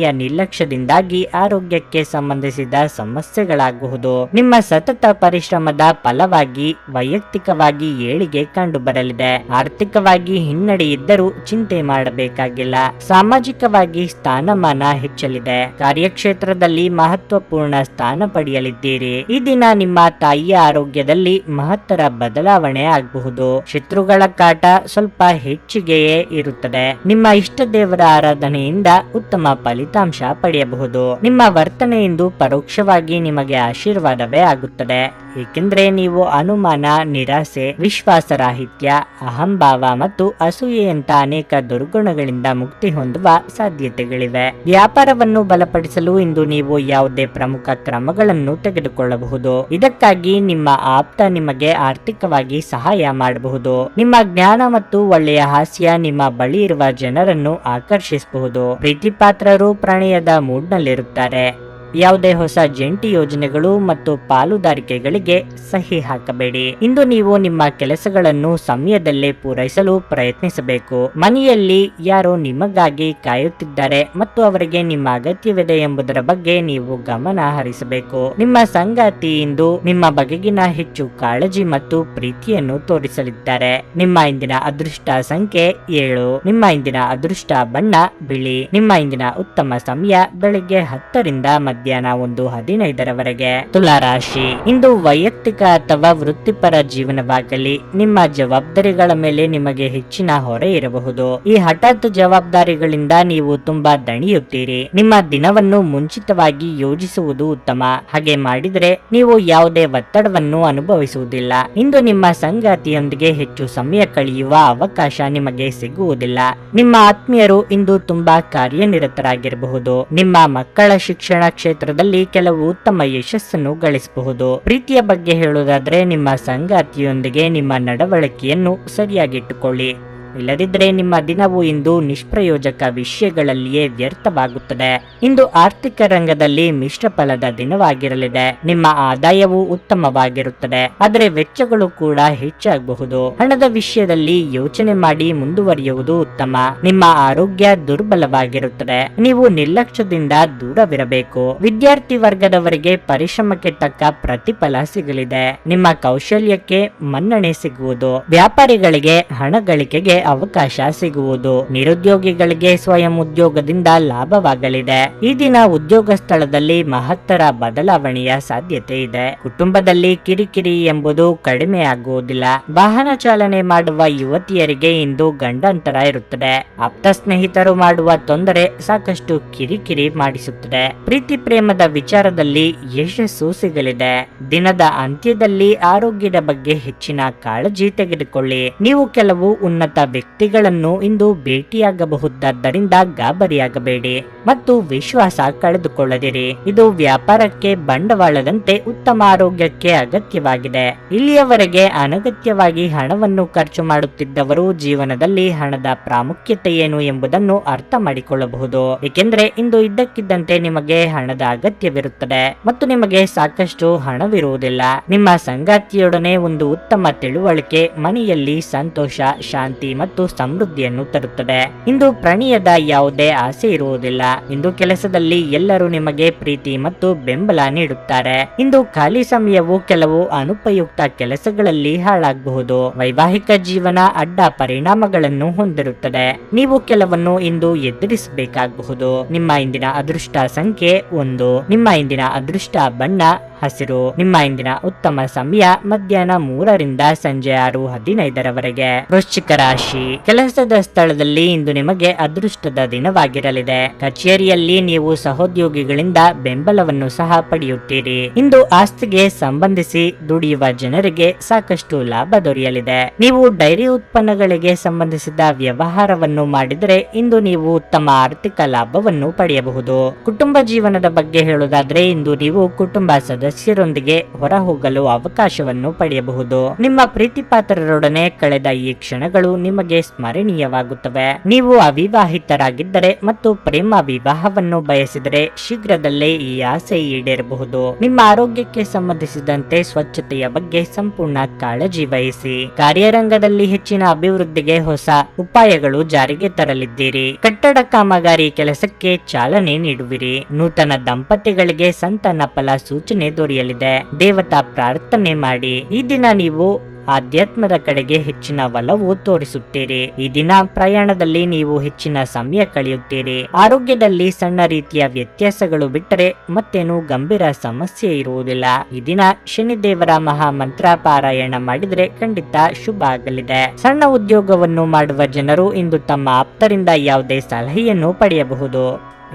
ಸೇವನೆಯ ನಿರ್ಲಕ್ಷ್ಯದಿಂದಾಗಿ ಆರೋಗ್ಯಕ್ಕೆ ಸಂಬಂಧಿಸಿದ ಸಮಸ್ಯೆಗಳಾಗಬಹುದು ನಿಮ್ಮ ಸತತ ಪರಿಶ್ರಮದ ಫಲವಾಗಿ ವೈಯಕ್ತಿಕವಾಗಿ ಏಳಿಗೆ ಕಂಡುಬರಲಿದೆ. ಆರ್ಥಿಕವಾಗಿ ಹಿನ್ನಡೆ ಇದ್ದರೂ ಚಿಂತೆ ಮಾಡಬೇಕಾಗಿಲ್ಲ. ಸಾಮಾಜಿಕವಾಗಿ ಸ್ಥಾನಮಾನ ಹೆಚ್ಚಲಿದೆ. ಕಾರ್ಯಕ್ಷೇತ್ರದಲ್ಲಿ ಮಹತ್ವಪೂರ್ಣ ಸ್ಥಾನ ಪಡೆಯಲಿದ್ದೀರಿ. ಈ ದಿನ ನಿಮ್ಮ ತಾಯಿಯ ಆರೋಗ್ಯದಲ್ಲಿ ಮಹತ್ತರ ಬದಲಾವಣೆ ಆಗಬಹುದು. ಶತ್ರುಗಳ ಕಾಟ ಸ್ವಲ್ಪ ಹೆಚ್ಚಿಗೆಯೇ ಇರುತ್ತದೆ. ನಿಮ್ಮ ಇಷ್ಟ ದೇವರ ಆರಾಧನೆಯಿಂದ ಉತ್ತಮ ಫಲಿತಾಂಶ ಪಡೆಯಬಹುದು. ನಿಮ್ಮ ವರ್ತನೆಯಿಂದ ಪರೋಕ್ಷವಾಗಿ ನಿಮಗೆ ಆಶೀರ್ವಾದವೇ ಆಗುತ್ತದೆ. ಏಕೆಂದ್ರೆ ನೀವು ಅನುಮಾನ, ನಿರಾಸೆ, ವಿಶ್ವಾಸರಾಹಿತ್ಯ, ಅಹಂಭಾವ ಮತ್ತು ಅಸೂಯೆಯಂತ ಅನೇಕ ದುರ್ಗುಣಗಳಿಂದ ಮುಕ್ತಿ ಹೊಂದುವ ಸಾಧ್ಯತೆಗಳಿವೆ. ವ್ಯಾಪಾರವನ್ನು ಬಲಪಡಿಸಲು ಇಂದು ನೀವು ಯಾವುದೇ ಪ್ರಮುಖ ಕ್ರಮಗಳನ್ನು ತೆಗೆದುಕೊಳ್ಳಬಹುದು. ಇದಕ್ಕಾಗಿ ನಿಮ್ಮ ಆಪ್ತ ನಿಮಗೆ ಆರ್ಥಿಕವಾಗಿ ಸಹಾಯ ಮಾಡಬಹುದು. ನಿಮ್ಮ ಜ್ಞಾನ ಮತ್ತು ಒಳ್ಳೆಯ ಹಾಸ್ಯ ನಿಮ್ಮ ಬಳಿ ಇರುವ ಜನರನ್ನು ಆಕರ್ಷಿಸಬಹುದು. ಪ್ರೀತಿಪಾತ್ರರು ಪ್ರಣಯದ ಮೂಡ್ನಲ್ಲಿರುತ್ತಾರೆ ಯಾವುದೇ ಹೊಸ ಜಂಟಿ ಯೋಜನೆಗಳು ಮತ್ತು ಪಾಲುದಾರಿಕೆಗಳಿಗೆ ಸಹಿ ಹಾಕಬೇಡಿ. ಇಂದು ನೀವು ನಿಮ್ಮ ಕೆಲಸಗಳನ್ನು ಸಮಯದಲ್ಲೇ ಪೂರೈಸಲು ಪ್ರಯತ್ನಿಸಬೇಕು. ಮನೆಯಲ್ಲಿ ಯಾರೋ ನಿಮಗಾಗಿ ಕಾಯುತ್ತಿದ್ದಾರೆ ಮತ್ತು ಅವರಿಗೆ ನಿಮ್ಮ ಅಗತ್ಯವಿದೆ ಎಂಬುದರ ಬಗ್ಗೆ ನೀವು ಗಮನ ಹರಿಸಬೇಕು. ನಿಮ್ಮ ಸಂಗಾತಿ ಇಂದು ನಿಮ್ಮ ಬಗೆಗಿನ ಹೆಚ್ಚು ಕಾಳಜಿ ಮತ್ತು ಪ್ರೀತಿಯನ್ನು ತೋರಿಸಲಿದ್ದಾರೆ. ನಿಮ್ಮ ಇಂದಿನ ಅದೃಷ್ಟ ಸಂಖ್ಯೆ ಏಳು. ನಿಮ್ಮ ಇಂದಿನ ಅದೃಷ್ಟ ಬಣ್ಣ ಬಿಳಿ. ನಿಮ್ಮ ಇಂದಿನ ಉತ್ತಮ ಸಮಯ ಬೆಳಿಗ್ಗೆ ಹತ್ತರಿಂದ ಮಧ್ಯಾಹ್ನ ಒಂದು ಹದಿನೈದರವರೆಗೆ. ತುಲಾರಾಶಿ, ಇಂದು ವೈಯಕ್ತಿಕ ಅಥವಾ ವೃತ್ತಿಪರ ಜೀವನವಾಗಲಿ. ನಿಮ್ಮ ಜವಾಬ್ದಾರಿಗಳ ಮೇಲೆ ನಿಮಗೆ ಹೆಚ್ಚಿನ ಹೊರೆ ಇರಬಹುದು. ಈ ಹಠಾತ್ ಜವಾಬ್ದಾರಿಗಳಿಂದ ನೀವು ತುಂಬಾ ದಣಿಯುತ್ತೀರಿ. ನಿಮ್ಮ ದಿನವನ್ನು ಮುಂಚಿತವಾಗಿ ಯೋಜಿಸುವುದು ಉತ್ತಮ. ಹಾಗೆ ಮಾಡಿದರೆ ನೀವು ಯಾವುದೇ ಒತ್ತಡವನ್ನು ಅನುಭವಿಸುವುದಿಲ್ಲ. ಇಂದು ನಿಮ್ಮ ಸಂಗಾತಿಯೊಂದಿಗೆ ಹೆಚ್ಚು ಸಮಯ ಕಳೆಯುವ ಅವಕಾಶ ನಿಮಗೆ ಸಿಗುವುದಿಲ್ಲ. ನಿಮ್ಮ ಆತ್ಮೀಯರು ಇಂದು ತುಂಬಾ ಕಾರ್ಯನಿರತರಾಗಿರಬಹುದು. ನಿಮ್ಮ ಮಕ್ಕಳ ಶಿಕ್ಷಣ ಕ್ಷೇತ್ರ ಕ್ಷೇತ್ರದಲ್ಲಿ ಕೆಲವು ಉತ್ತಮ ಯಶಸ್ಸನ್ನು ಗಳಿಸಬಹುದು. ಪ್ರೀತಿಯ ಬಗ್ಗೆ ಹೇಳುವುದಾದ್ರೆ ನಿಮ್ಮ ಸಂಗಾತಿಯೊಂದಿಗೆ ನಿಮ್ಮ ನಡವಳಿಕೆಯನ್ನು ಸರಿಯಾಗಿಟ್ಟುಕೊಳ್ಳಿ. ಇಲ್ಲದಿದ್ದರೆ ನಿಮ್ಮ ದಿನವು ಇಂದು ನಿಷ್ಪ್ರಯೋಜಕ ವಿಷಯಗಳಲ್ಲಿಯೇ ವ್ಯರ್ಥವಾಗುತ್ತದೆ. ಇಂದು ಆರ್ಥಿಕ ರಂಗದಲ್ಲಿ ಮಿಶ್ರ ಫಲದ ದಿನವಾಗಿರಲಿದೆ. ನಿಮ್ಮ ಆದಾಯವು ಉತ್ತಮವಾಗಿರುತ್ತದೆ. ಆದರೆ ವೆಚ್ಚಗಳು ಕೂಡ ಹೆಚ್ಚಾಗಬಹುದು. ಹಣದ ವಿಷಯದಲ್ಲಿ ಯೋಚನೆ ಮಾಡಿ ಮುಂದುವರಿಯುವುದು ಉತ್ತಮ. ನಿಮ್ಮ ಆರೋಗ್ಯ ದುರ್ಬಲವಾಗಿರುತ್ತದೆ. ನೀವು ನಿರ್ಲಕ್ಷ್ಯದಿಂದ ದೂರವಿರಬೇಕು. ವಿದ್ಯಾರ್ಥಿ ವರ್ಗದವರಿಗೆ ಪರಿಶ್ರಮಕ್ಕೆ ತಕ್ಕ ಪ್ರತಿಫಲ ಸಿಗಲಿದೆ. ನಿಮ್ಮ ಕೌಶಲ್ಯಕ್ಕೆ ಮನ್ನಣೆ ಸಿಗುವುದು. ವ್ಯಾಪಾರಿಗಳಿಗೆ ಹಣ ಗಳಿಕೆಗೆ ಅವಕಾಶ ಸಿಗುವುದು. ನಿರುದ್ಯೋಗಿಗಳಿಗೆ ಸ್ವಯಂ ಉದ್ಯೋಗದಿಂದ ಲಾಭವಾಗಲಿದೆ. ಈ ದಿನ ಉದ್ಯೋಗ ಸ್ಥಳದಲ್ಲಿ ಮಹತ್ತರ ಬದಲಾವಣೆಯ ಸಾಧ್ಯತೆ ಇದೆ. ಕುಟುಂಬದಲ್ಲಿ ಕಿರಿಕಿರಿ ಎಂಬುದು ಕಡಿಮೆ ಆಗುವುದಿಲ್ಲ. ವಾಹನ ಚಾಲನೆ ಮಾಡುವ ಯುವತಿಯರಿಗೆ ಇಂದು ಗಂಡಾಂತರ ಇರುತ್ತದೆ. ಆಪ್ತ ಸ್ನೇಹಿತರು ಮಾಡುವ ತೊಂದರೆ ಸಾಕಷ್ಟು ಕಿರಿಕಿರಿ ಮಾಡಿಸುತ್ತದೆ. ಪ್ರೀತಿ ಪ್ರೇಮದ ವಿಚಾರದಲ್ಲಿ ಯಶಸ್ಸು ಸಿಗಲಿದೆ. ದಿನದ ಅಂತ್ಯದಲ್ಲಿ ಆರೋಗ್ಯದ ಬಗ್ಗೆ ಹೆಚ್ಚಿನ ಕಾಳಜಿ ತೆಗೆದುಕೊಳ್ಳಿ. ನೀವು ಕೆಲವು ಉನ್ನತ ವ್ಯಕ್ತಿಗಳನ್ನು ಇಂದು ಭೇಟಿಯಾಗಬಹುದಾದ್ದರಿಂದ ಗಾಬರಿಯಾಗಬೇಡಿ ಮತ್ತು ವಿಶ್ವಾಸ ಕಳೆದುಕೊಳ್ಳದಿರಿ. ಇದು ವ್ಯಾಪಾರಕ್ಕೆ ಬಂಡವಾಳದಂತೆ ಉತ್ತಮ ಆರೋಗ್ಯಕ್ಕೆ ಅಗತ್ಯವಾಗಿದೆ. ಇಲ್ಲಿಯವರೆಗೆ ಅನಗತ್ಯವಾಗಿ ಹಣವನ್ನು ಖರ್ಚು ಮಾಡುತ್ತಿದ್ದವರು ಜೀವನದಲ್ಲಿ ಹಣದ ಪ್ರಾಮುಖ್ಯತೆ ಏನು ಎಂಬುದನ್ನು ಅರ್ಥ ಮಾಡಿಕೊಳ್ಳಬಹುದು. ಏಕೆಂದರೆ ಇಂದು ಇದ್ದಕ್ಕಿದ್ದಂತೆ ನಿಮಗೆ ಹಣದ ಅಗತ್ಯವಿರುತ್ತದೆ ಮತ್ತು ನಿಮಗೆ ಸಾಕಷ್ಟು ಹಣವಿರುವುದಿಲ್ಲ. ನಿಮ್ಮ ಸಂಗಾತಿಯೊಡನೆ ಒಂದು ಉತ್ತಮ ತಿಳುವಳಿಕೆ, ಮನೆಯಲ್ಲಿ ಸಂತೋಷ, ಶಾಂತಿ ಮತ್ತು ಸಮೃದ್ಧಿಯನ್ನು ತರುತ್ತದೆ. ಇಂದು ಪ್ರಣಯದ ಯಾವುದೇ ಆಸೆ ಇರುವುದಿಲ್ಲ. ಇಂದು ಕೆಲಸದಲ್ಲಿ ಎಲ್ಲರೂ ನಿಮಗೆ ಪ್ರೀತಿ ಮತ್ತು ಬೆಂಬಲ ನೀಡುತ್ತಾರೆ. ಇಂದು ಖಾಲಿ ಸಮಯವು ಕೆಲವು ಅನುಪಯುಕ್ತ ಕೆಲಸಗಳಲ್ಲಿ ಹಾಳಾಗಬಹುದು. ವೈವಾಹಿಕ ಜೀವನ ಅಡ್ಡ ಪರಿಣಾಮಗಳನ್ನು ಹೊಂದಿರುತ್ತದೆ. ನೀವು ಕೆಲವನ್ನು ಇಂದು ಎದುರಿಸಬೇಕಾಗಬಹುದು. ನಿಮ್ಮ ಇಂದಿನ ಅದೃಷ್ಟ ಸಂಖ್ಯೆ ಒಂದು. ನಿಮ್ಮ ಇಂದಿನ ಅದೃಷ್ಟ ಬಣ್ಣ ಹಸಿರು. ನಿಮ್ಮ ಇಂದಿನ ಉತ್ತಮ ಸಮಯ ಮಧ್ಯಾಹ್ನ ಮೂರರಿಂದ ಸಂಜೆ ಆರು ಹದಿನೈದರವರೆಗೆ. ವೃಶ್ಚಿಕ ರಾಶಿ. ಕೆಲಸದ ಸ್ಥಳದಲ್ಲಿ ಇಂದು ನಿಮಗೆ ಅದೃಷ್ಟದ ದಿನವಾಗಿರಲಿದೆ. ಕಚೇರಿಯಲ್ಲಿ ನೀವು ಸಹೋದ್ಯೋಗಿಗಳಿಂದ ಬೆಂಬಲವನ್ನು ಸಹ ಪಡೆಯುತ್ತೀರಿ. ಇಂದು ಆಸ್ತಿಗೆ ಸಂಬಂಧಿಸಿ ದುಡಿಯುವ ಜನರಿಗೆ ಸಾಕಷ್ಟು ಲಾಭ ದೊರೆಯಲಿದೆ. ನೀವು ಡೈರಿ ಉತ್ಪನ್ನಗಳಿಗೆ ಸಂಬಂಧಿಸಿದ ವ್ಯವಹಾರವನ್ನು ಮಾಡಿದರೆ ಇಂದು ನೀವು ಉತ್ತಮ ಆರ್ಥಿಕ ಲಾಭವನ್ನು ಪಡೆಯಬಹುದು. ಕುಟುಂಬ ಜೀವನದ ಬಗ್ಗೆ ಹೇಳುವುದಾದ್ರೆ ಇಂದು ನೀವು ಕುಟುಂಬ ಸದಸ್ಯರೊಂದಿಗೆ ಹೊರಹೋಗಲು ಅವಕಾಶವನ್ನು ಪಡೆಯಬಹುದು. ನಿಮ್ಮ ಪ್ರೀತಿಪಾತ್ರರೊಡನೆ ಕಳೆದ ಈ ಕ್ಷಣಗಳು ನಿಮಗೆ ಸ್ಮರಣೀಯವಾಗುತ್ತವೆ. ನೀವು ಅವಿವಾಹಿತರಾಗಿದ್ದರೆ ಮತ್ತು ಪ್ರೇಮ ವಿವಾಹವನ್ನು ಬಯಸಿದರೆ ಶೀಘ್ರದಲ್ಲೇ ಈ ಆಸೆ ಈಡೇರಬಹುದು. ನಿಮ್ಮ ಆರೋಗ್ಯಕ್ಕೆ ಸಂಬಂಧಿಸಿದಂತೆ ಸ್ವಚ್ಛತೆಯ ಬಗ್ಗೆ ಸಂಪೂರ್ಣ ಕಾಳಜಿ ವಹಿಸಿ. ಕಾರ್ಯರಂಗದಲ್ಲಿ ಹೆಚ್ಚಿನ ಅಭಿವೃದ್ಧಿಗೆ ಹೊಸ ಉಪಾಯಗಳು ಜಾರಿಗೆ ತರಲಿದ್ದೀರಿ. ಕಟ್ಟಡ ಕಾಮಗಾರಿ ಕೆಲಸಕ್ಕೆ ಚಾಲನೆ ನೀಡುವಿರಿ. ನೂತನ ದಂಪತಿಗಳಿಗೆ ಸಂತಾನ ಫಲ ಸೂಚನೆ ದೊರೆಯಲಿದೆ ದೇವತಾ ಪ್ರಾರ್ಥನೆ ಮಾಡಿ. ಈ ದಿನ ನೀವು ಆಧ್ಯಾತ್ಮದ ಕಡೆಗೆ ಹೆಚ್ಚಿನ ಒಲವು ತೋರಿಸುತ್ತೀರಿ. ಈ ದಿನ ಪ್ರಯಾಣದಲ್ಲಿ ನೀವು ಹೆಚ್ಚಿನ ಸಮಯ ಕಳೆಯುತ್ತೀರಿ. ಆರೋಗ್ಯದಲ್ಲಿ ಸಣ್ಣ ರೀತಿಯ ವ್ಯತ್ಯಾಸಗಳು ಬಿಟ್ಟರೆ ಮತ್ತೇನು ಗಂಭೀರ ಸಮಸ್ಯೆ ಇರುವುದಿಲ್ಲ. ಈ ದಿನ ಶನಿದೇವರ ಮಹಾಮಂತ್ರ ಪಾರಾಯಣ ಮಾಡಿದರೆ ಖಂಡಿತ ಶುಭ ಆಗಲಿದೆ. ಸಣ್ಣ ಉದ್ಯೋಗವನ್ನು ಮಾಡುವ ಜನರು ಇಂದು ತಮ್ಮ ಆಪ್ತರಿಂದ ಯಾವುದೇ ಸಲಹೆಯನ್ನು ಪಡೆಯಬಹುದು.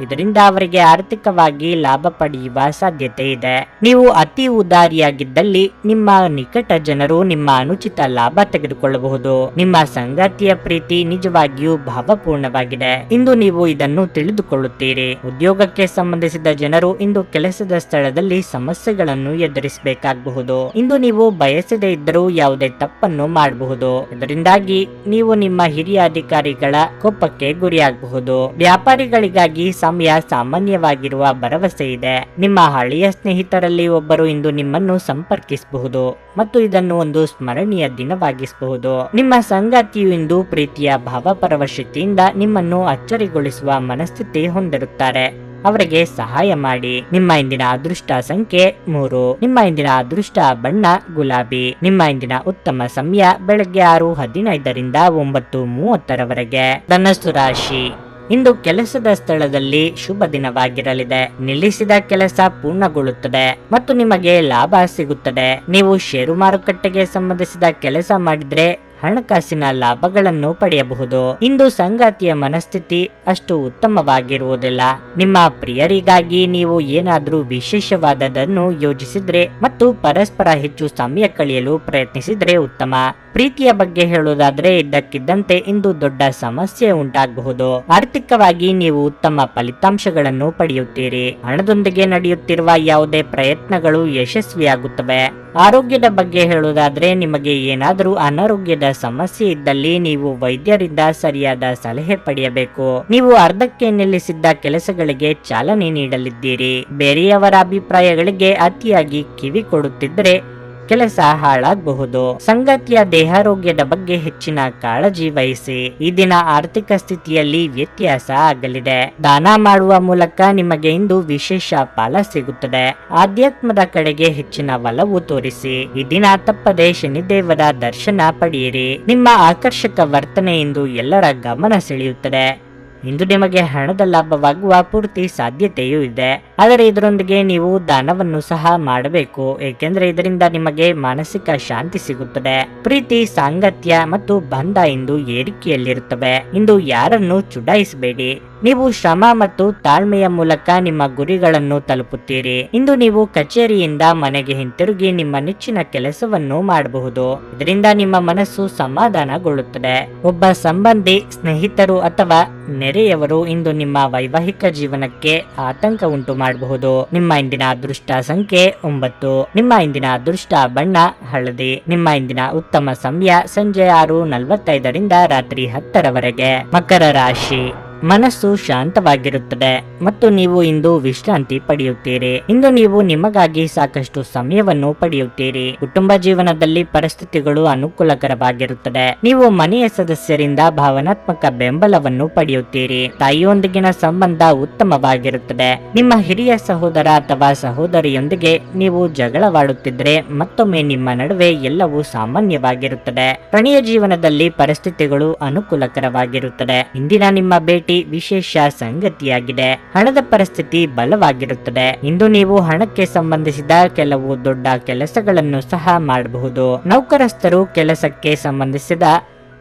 ಇದರಿಂದ ಅವರಿಗೆ ಆರ್ಥಿಕವಾಗಿ ಲಾಭ ಪಡೆಯುವ ಸಾಧ್ಯತೆ ಇದೆ. ನೀವು ಅತಿ ಉದಾರಿಯಾಗಿದ್ದಲ್ಲಿ ನಿಮ್ಮ ನಿಕಟ ಜನರು ನಿಮ್ಮ ಅನುಚಿತ ಲಾಭ ತೆಗೆದುಕೊಳ್ಳಬಹುದು. ನಿಮ್ಮ ಸಂಗಾತಿಯ ಪ್ರೀತಿ ನಿಜವಾಗಿಯೂ ಭಾವಪೂರ್ಣವಾಗಿದೆ. ಇಂದು ನೀವು ಇದನ್ನು ತಿಳಿದುಕೊಳ್ಳುತ್ತೀರಿ. ಉದ್ಯೋಗಕ್ಕೆ ಸಂಬಂಧಿಸಿದ ಜನರು ಇಂದು ಕೆಲಸದ ಸ್ಥಳದಲ್ಲಿ ಸಮಸ್ಯೆಗಳನ್ನು ಎದುರಿಸಬೇಕಾಗಬಹುದು. ಇಂದು ನೀವು ಬಯಸದೇ ಇದ್ದರೂ ಯಾವುದೇ ತಪ್ಪನ್ನು ಮಾಡಬಹುದು. ಇದರಿಂದಾಗಿ ನೀವು ನಿಮ್ಮ ಹಿರಿಯ ಅಧಿಕಾರಿಗಳ ಕೋಪಕ್ಕೆ ಗುರಿಯಾಗಬಹುದು. ವ್ಯಾಪಾರಿಗಳಿಗಾಗಿ ಸಮಯ ಸಾಮಾನ್ಯವಾಗಿರುವ ಭರವಸೆ ಇದೆ. ನಿಮ್ಮ ಹಳೆಯ ಸ್ನೇಹಿತರಲ್ಲಿ ಒಬ್ಬರು ಇಂದು ನಿಮ್ಮನ್ನು ಸಂಪರ್ಕಿಸಬಹುದು ಮತ್ತು ಇದನ್ನು ಒಂದು ಸ್ಮರಣೀಯ ದಿನವಾಗಿಸಬಹುದು. ನಿಮ್ಮ ಸಂಗಾತಿಯು ಇಂದು ಪ್ರೀತಿಯ ಭಾವಪರವಶತೆಯಿಂದ ನಿಮ್ಮನ್ನು ಅಚ್ಚರಿಗೊಳಿಸುವ ಮನಸ್ಥಿತಿ ಹೊಂದಿರುತ್ತಾರೆ. ಅವರಿಗೆ ಸಹಾಯ ಮಾಡಿ. ನಿಮ್ಮ ಇಂದಿನ ಅದೃಷ್ಟ ಸಂಖ್ಯೆ ಮೂರು. ನಿಮ್ಮ ಇಂದಿನ ಅದೃಷ್ಟ ಬಣ್ಣ ಗುಲಾಬಿ. ನಿಮ್ಮ ಇಂದಿನ ಉತ್ತಮ ಸಮಯ ಬೆಳಗ್ಗೆ ಆರು ಹದಿನೈದರಿಂದ ಒಂಬತ್ತು ಮೂವತ್ತರವರೆಗೆ. ಧನಸ್ಸು ರಾಶಿ. ಇಂದು ಕೆಲಸದ ಸ್ಥಳದಲ್ಲಿ ಶುಭ ದಿನವಾಗಿರಲಿದೆ. ನಿಲ್ಲಿಸಿದ ಕೆಲಸ ಪೂರ್ಣಗೊಳ್ಳುತ್ತದೆ ಮತ್ತು ನಿಮಗೆ ಲಾಭ ಸಿಗುತ್ತದೆ. ನೀವು ಷೇರು ಮಾರುಕಟ್ಟೆಗೆ ಸಂಬಂಧಿಸಿದ ಕೆಲಸ ಮಾಡಿದ್ರೆ ಹಣಕಾಸಿನ ಲಾಭಗಳನ್ನು ಪಡೆಯಬಹುದು. ಇಂದು ಸಂಗಾತಿಯ ಮನಸ್ಥಿತಿ ಅಷ್ಟು ಉತ್ತಮವಾಗಿರುವುದಿಲ್ಲ. ನಿಮ್ಮ ಪ್ರಿಯರಿಗಾಗಿ ನೀವು ಏನಾದರೂ ವಿಶೇಷವಾದದನ್ನು ಯೋಜಿಸಿದ್ರೆ ಮತ್ತು ಪರಸ್ಪರ ಹೆಚ್ಚು ಸಮಯ ಕಳೆಯಲು ಪ್ರಯತ್ನಿಸಿದ್ರೆ ಉತ್ತಮ. ಪ್ರೀತಿಯ ಬಗ್ಗೆ ಹೇಳುವುದಾದ್ರೆ ಇದ್ದಕ್ಕಿದ್ದಂತೆ ಇಂದು ದೊಡ್ಡ ಸಮಸ್ಯೆ ಉಂಟಾಗಬಹುದು. ಆರ್ಥಿಕವಾಗಿ ನೀವು ಉತ್ತಮ ಫಲಿತಾಂಶಗಳನ್ನು ಪಡೆಯುತ್ತೀರಿ. ಹಣದೊಂದಿಗೆ ನಡೆಯುತ್ತಿರುವ ಯಾವುದೇ ಪ್ರಯತ್ನಗಳು ಯಶಸ್ವಿಯಾಗುತ್ತವೆ. ಆರೋಗ್ಯದ ಬಗ್ಗೆ ಹೇಳುವುದಾದ್ರೆ ನಿಮಗೆ ಏನಾದರೂ ಅನಾರೋಗ್ಯದ ಸಮಸ್ಯೆ ಇದ್ದಲ್ಲಿ ನೀವು ವೈದ್ಯರಿಂದ ಸರಿಯಾದ ಸಲಹೆ ಪಡೆಯಬೇಕು. ನೀವು ಅರ್ಧಕ್ಕೆ ನಿಲ್ಲಿಸಿದ್ದ ಕೆಲಸಗಳಿಗೆ ಚಾಲನೆ ನೀಡಲಿದ್ದೀರಿ. ಬೇರೆಯವರ ಅಭಿಪ್ರಾಯಗಳಿಗೆ ಅತಿಯಾಗಿ ಕಿವಿ ಕೊಡುತ್ತಿದ್ದರೆ ಕೆಲಸ ಹಾಳಾಗಬಹುದು. ಸಂಗತಿಯ ದೇಹಾರೋಗ್ಯದ ಬಗ್ಗೆ ಹೆಚ್ಚಿನ ಕಾಳಜಿ ವಹಿಸಿ. ಈ ದಿನ ಆರ್ಥಿಕ ಸ್ಥಿತಿಯಲ್ಲಿ ವ್ಯತ್ಯಾಸ ಆಗಲಿದೆ. ದಾನ ಮಾಡುವ ಮೂಲಕ ನಿಮಗೆ ಇಂದು ವಿಶೇಷ ಫಲ ಸಿಗುತ್ತದೆ. ಆಧ್ಯಾತ್ಮದ ಕಡೆಗೆ ಹೆಚ್ಚಿನ ಒಲವು ತೋರಿಸಿ. ಈ ದಿನ ತಪ್ಪದೆ ಶನಿದೇವರ ದರ್ಶನ ಪಡೆಯಿರಿ. ನಿಮ್ಮ ಆಕರ್ಷಕ ವರ್ತನೆ ಇಂದು ಎಲ್ಲರ ಗಮನ ಸೆಳೆಯುತ್ತದೆ. ಇಂದು ನಿಮಗೆ ಹಣದ ಲಾಭವಾಗುವ ಪೂರ್ತಿ ಸಾಧ್ಯತೆಯೂ ಇದೆ. ಆದರೆ ಇದರೊಂದಿಗೆ ನೀವು ದಾನವನ್ನು ಸಹ ಮಾಡಬೇಕು. ಏಕೆಂದರೆ ಇದರಿಂದ ನಿಮಗೆ ಮಾನಸಿಕ ಶಾಂತಿ ಸಿಗುತ್ತದೆ. ಪ್ರೀತಿ, ಸಾಂಗತ್ಯ ಮತ್ತು ಬಂಧ ಇಂದು ಏರಿಕೆಯಲ್ಲಿರುತ್ತವೆ. ಇಂದು ಯಾರನ್ನು ಚುಡಾಯಿಸಬೇಡಿ. ನೀವು ಶ್ರಮ ಮತ್ತು ತಾಳ್ಮೆಯ ಮೂಲಕ ನಿಮ್ಮ ಗುರಿಗಳನ್ನು ತಲುಪುತ್ತೀರಿ. ಇಂದು ನೀವು ಕಚೇರಿಯಿಂದ ಮನೆಗೆ ಹಿಂತಿರುಗಿ ನಿಮ್ಮ ನೆಚ್ಚಿನ ಕೆಲಸವನ್ನು ಮಾಡಬಹುದು. ಇದರಿಂದ ನಿಮ್ಮ ಮನಸ್ಸು ಸಮಾಧಾನಗೊಳ್ಳುತ್ತದೆ. ಒಬ್ಬ ಸಂಬಂಧಿ, ಸ್ನೇಹಿತರು ಅಥವಾ ನೆರೆಯವರು ಇಂದು ನಿಮ್ಮ ವೈವಾಹಿಕ ಜೀವನಕ್ಕೆ ಆತಂಕ ಉಂಟು ಮಾಡಬಹುದು. ನಿಮ್ಮ ಇಂದಿನ ಅದೃಷ್ಟ ಸಂಖ್ಯೆ ಒಂಬತ್ತು. ನಿಮ್ಮ ಇಂದಿನ ಅದೃಷ್ಟ ಬಣ್ಣ, ಹಳದಿ. ನಿಮ್ಮ ಇಂದಿನ ಉತ್ತಮ ಸಮಯ ಸಂಜೆ ಆರು ನಲವತ್ತೈದರಿಂದ ರಾತ್ರಿ ಹತ್ತರವರೆಗೆ. ಮಕರ ರಾಶಿ. ಮನಸ್ಸು ಶಾಂತವಾಗಿರುತ್ತದೆ ಮತ್ತು ನೀವು ಇಂದು ವಿಶ್ರಾಂತಿ ಪಡೆಯುತ್ತೀರಿ. ಇಂದು ನೀವು ನಿಮಗಾಗಿ ಸಾಕಷ್ಟು ಸಮಯವನ್ನು ಪಡೆಯುತ್ತೀರಿ. ಕುಟುಂಬ ಜೀವನದಲ್ಲಿ ಪರಿಸ್ಥಿತಿಗಳು ಅನುಕೂಲಕರವಾಗಿರುತ್ತದೆ. ನೀವು ಮನೆಯ ಸದಸ್ಯರಿಂದ ಭಾವನಾತ್ಮಕ ಬೆಂಬಲವನ್ನು ಪಡೆಯುತ್ತೀರಿ. ತಾಯಿಯೊಂದಿಗಿನ ಸಂಬಂಧ ಉತ್ತಮವಾಗಿರುತ್ತದೆ. ನಿಮ್ಮ ಹಿರಿಯ ಸಹೋದರ ಅಥವಾ ಸಹೋದರಿಯೊಂದಿಗೆ ನೀವು ಜಗಳವಾಡುತ್ತಿದ್ರೆ ಮತ್ತೊಮ್ಮೆ ನಿಮ್ಮ ನಡುವೆ ಎಲ್ಲವೂ ಸಾಮಾನ್ಯವಾಗಿರುತ್ತದೆ. ಪ್ರಣಯ ಜೀವನದಲ್ಲಿ ಪರಿಸ್ಥಿತಿಗಳು ಅನುಕೂಲಕರವಾಗಿರುತ್ತದೆ. ಇಂದಿನ ನಿಮ್ಮ ಭೇಟಿ ವಿಶೇಷ ಸಂಗತಿಯಾಗಿದೆ. ಹಣದ ಪರಿಸ್ಥಿತಿ ಬಲವಾಗಿರುತ್ತದೆ. ಇಂದು ನೀವು ಹಣಕ್ಕೆ ಸಂಬಂಧಿಸಿದ ಕೆಲವು ದೊಡ್ಡ ಕೆಲಸಗಳನ್ನು ಸಹ ಮಾಡಬಹುದು. ನೌಕರಸ್ಥರು ಕೆಲಸಕ್ಕೆ ಸಂಬಂಧಿಸಿದ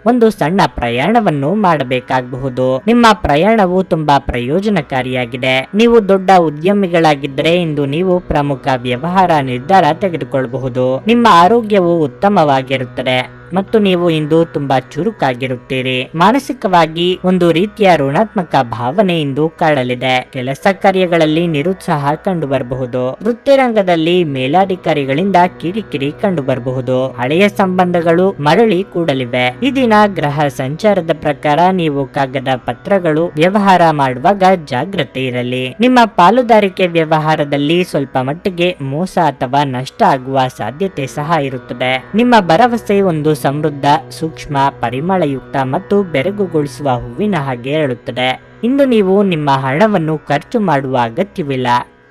ಒಂದು ಸಣ್ಣ ಪ್ರಯಾಣವನ್ನು ಮಾಡಬೇಕಾಗಬಹುದು. ನಿಮ್ಮ ಪ್ರಯಾಣವು ತುಂಬಾ ಪ್ರಯೋಜನಕಾರಿಯಾಗಿದೆ. ನೀವು ದೊಡ್ಡ ಉದ್ಯಮಿಗಳಾಗಿದ್ದರೆ ಇಂದು ನೀವು ಪ್ರಮುಖ ವ್ಯವಹಾರ ನಿರ್ಧಾರ ತೆಗೆದುಕೊಳ್ಳಬಹುದು. ನಿಮ್ಮ ಆರೋಗ್ಯವು ಉತ್ತಮವಾಗಿರುತ್ತದೆ. ಮತ್ತು ನೀವು ಇಂದು ತುಂಬಾ ಚುರುಕಾಗಿರುತ್ತೀರಿ. ಮಾನಸಿಕವಾಗಿ ಒಂದು ರೀತಿಯ ಋಣಾತ್ಮಕ ಭಾವನೆ ಇಂದು ಕಾಡಲಿದೆ ಕೆಲಸ ಕಾರ್ಯಗಳಲ್ಲಿ ನಿರುತ್ಸಾಹ ಕಂಡು ಬರಬಹುದು ವೃತ್ತಿರಂಗದಲ್ಲಿ ಮೇಲಾಧಿಕಾರಿಗಳಿಂದ ಕಿರಿಕಿರಿ ಕಂಡು ಬರಬಹುದು ಹಳೆಯ ಸಂಬಂಧಗಳು ಮರಳಿ ಕೂಡಲಿವೆ. ಈ ದಿನ ಗ್ರಹ ಸಂಚಾರದ ಪ್ರಕಾರ ನೀವು ಕಾಗದ ಪತ್ರಗಳು ವ್ಯವಹಾರ ಮಾಡುವಾಗ ಜಾಗ್ರತೆ ಇರಲಿ. ನಿಮ್ಮ ಪಾಲುದಾರಿಕೆ ವ್ಯವಹಾರದಲ್ಲಿ ಸ್ವಲ್ಪ ಮಟ್ಟಿಗೆ ಮೋಸ ಅಥವಾ ನಷ್ಟ ಆಗುವ ಸಾಧ್ಯತೆ ಸಹ ಇರುತ್ತದೆ. ನಿಮ್ಮ ಭರವಸೆ ಒಂದು ಸಮೃದ್ಧ, ಸೂಕ್ಷ್ಮ, ಪರಿಮಳಯುಕ್ತ ಮತ್ತು ಬೆರಗುಗೊಳಿಸುವ ಹೂವಿನ ಹಾಗೆ ಹೇಳುತ್ತದೆ. ಇಂದು ನೀವು ನಿಮ್ಮ ಹಣವನ್ನು ಖರ್ಚು ಮಾಡುವ ಅಗತ್ಯವಿಲ್ಲ.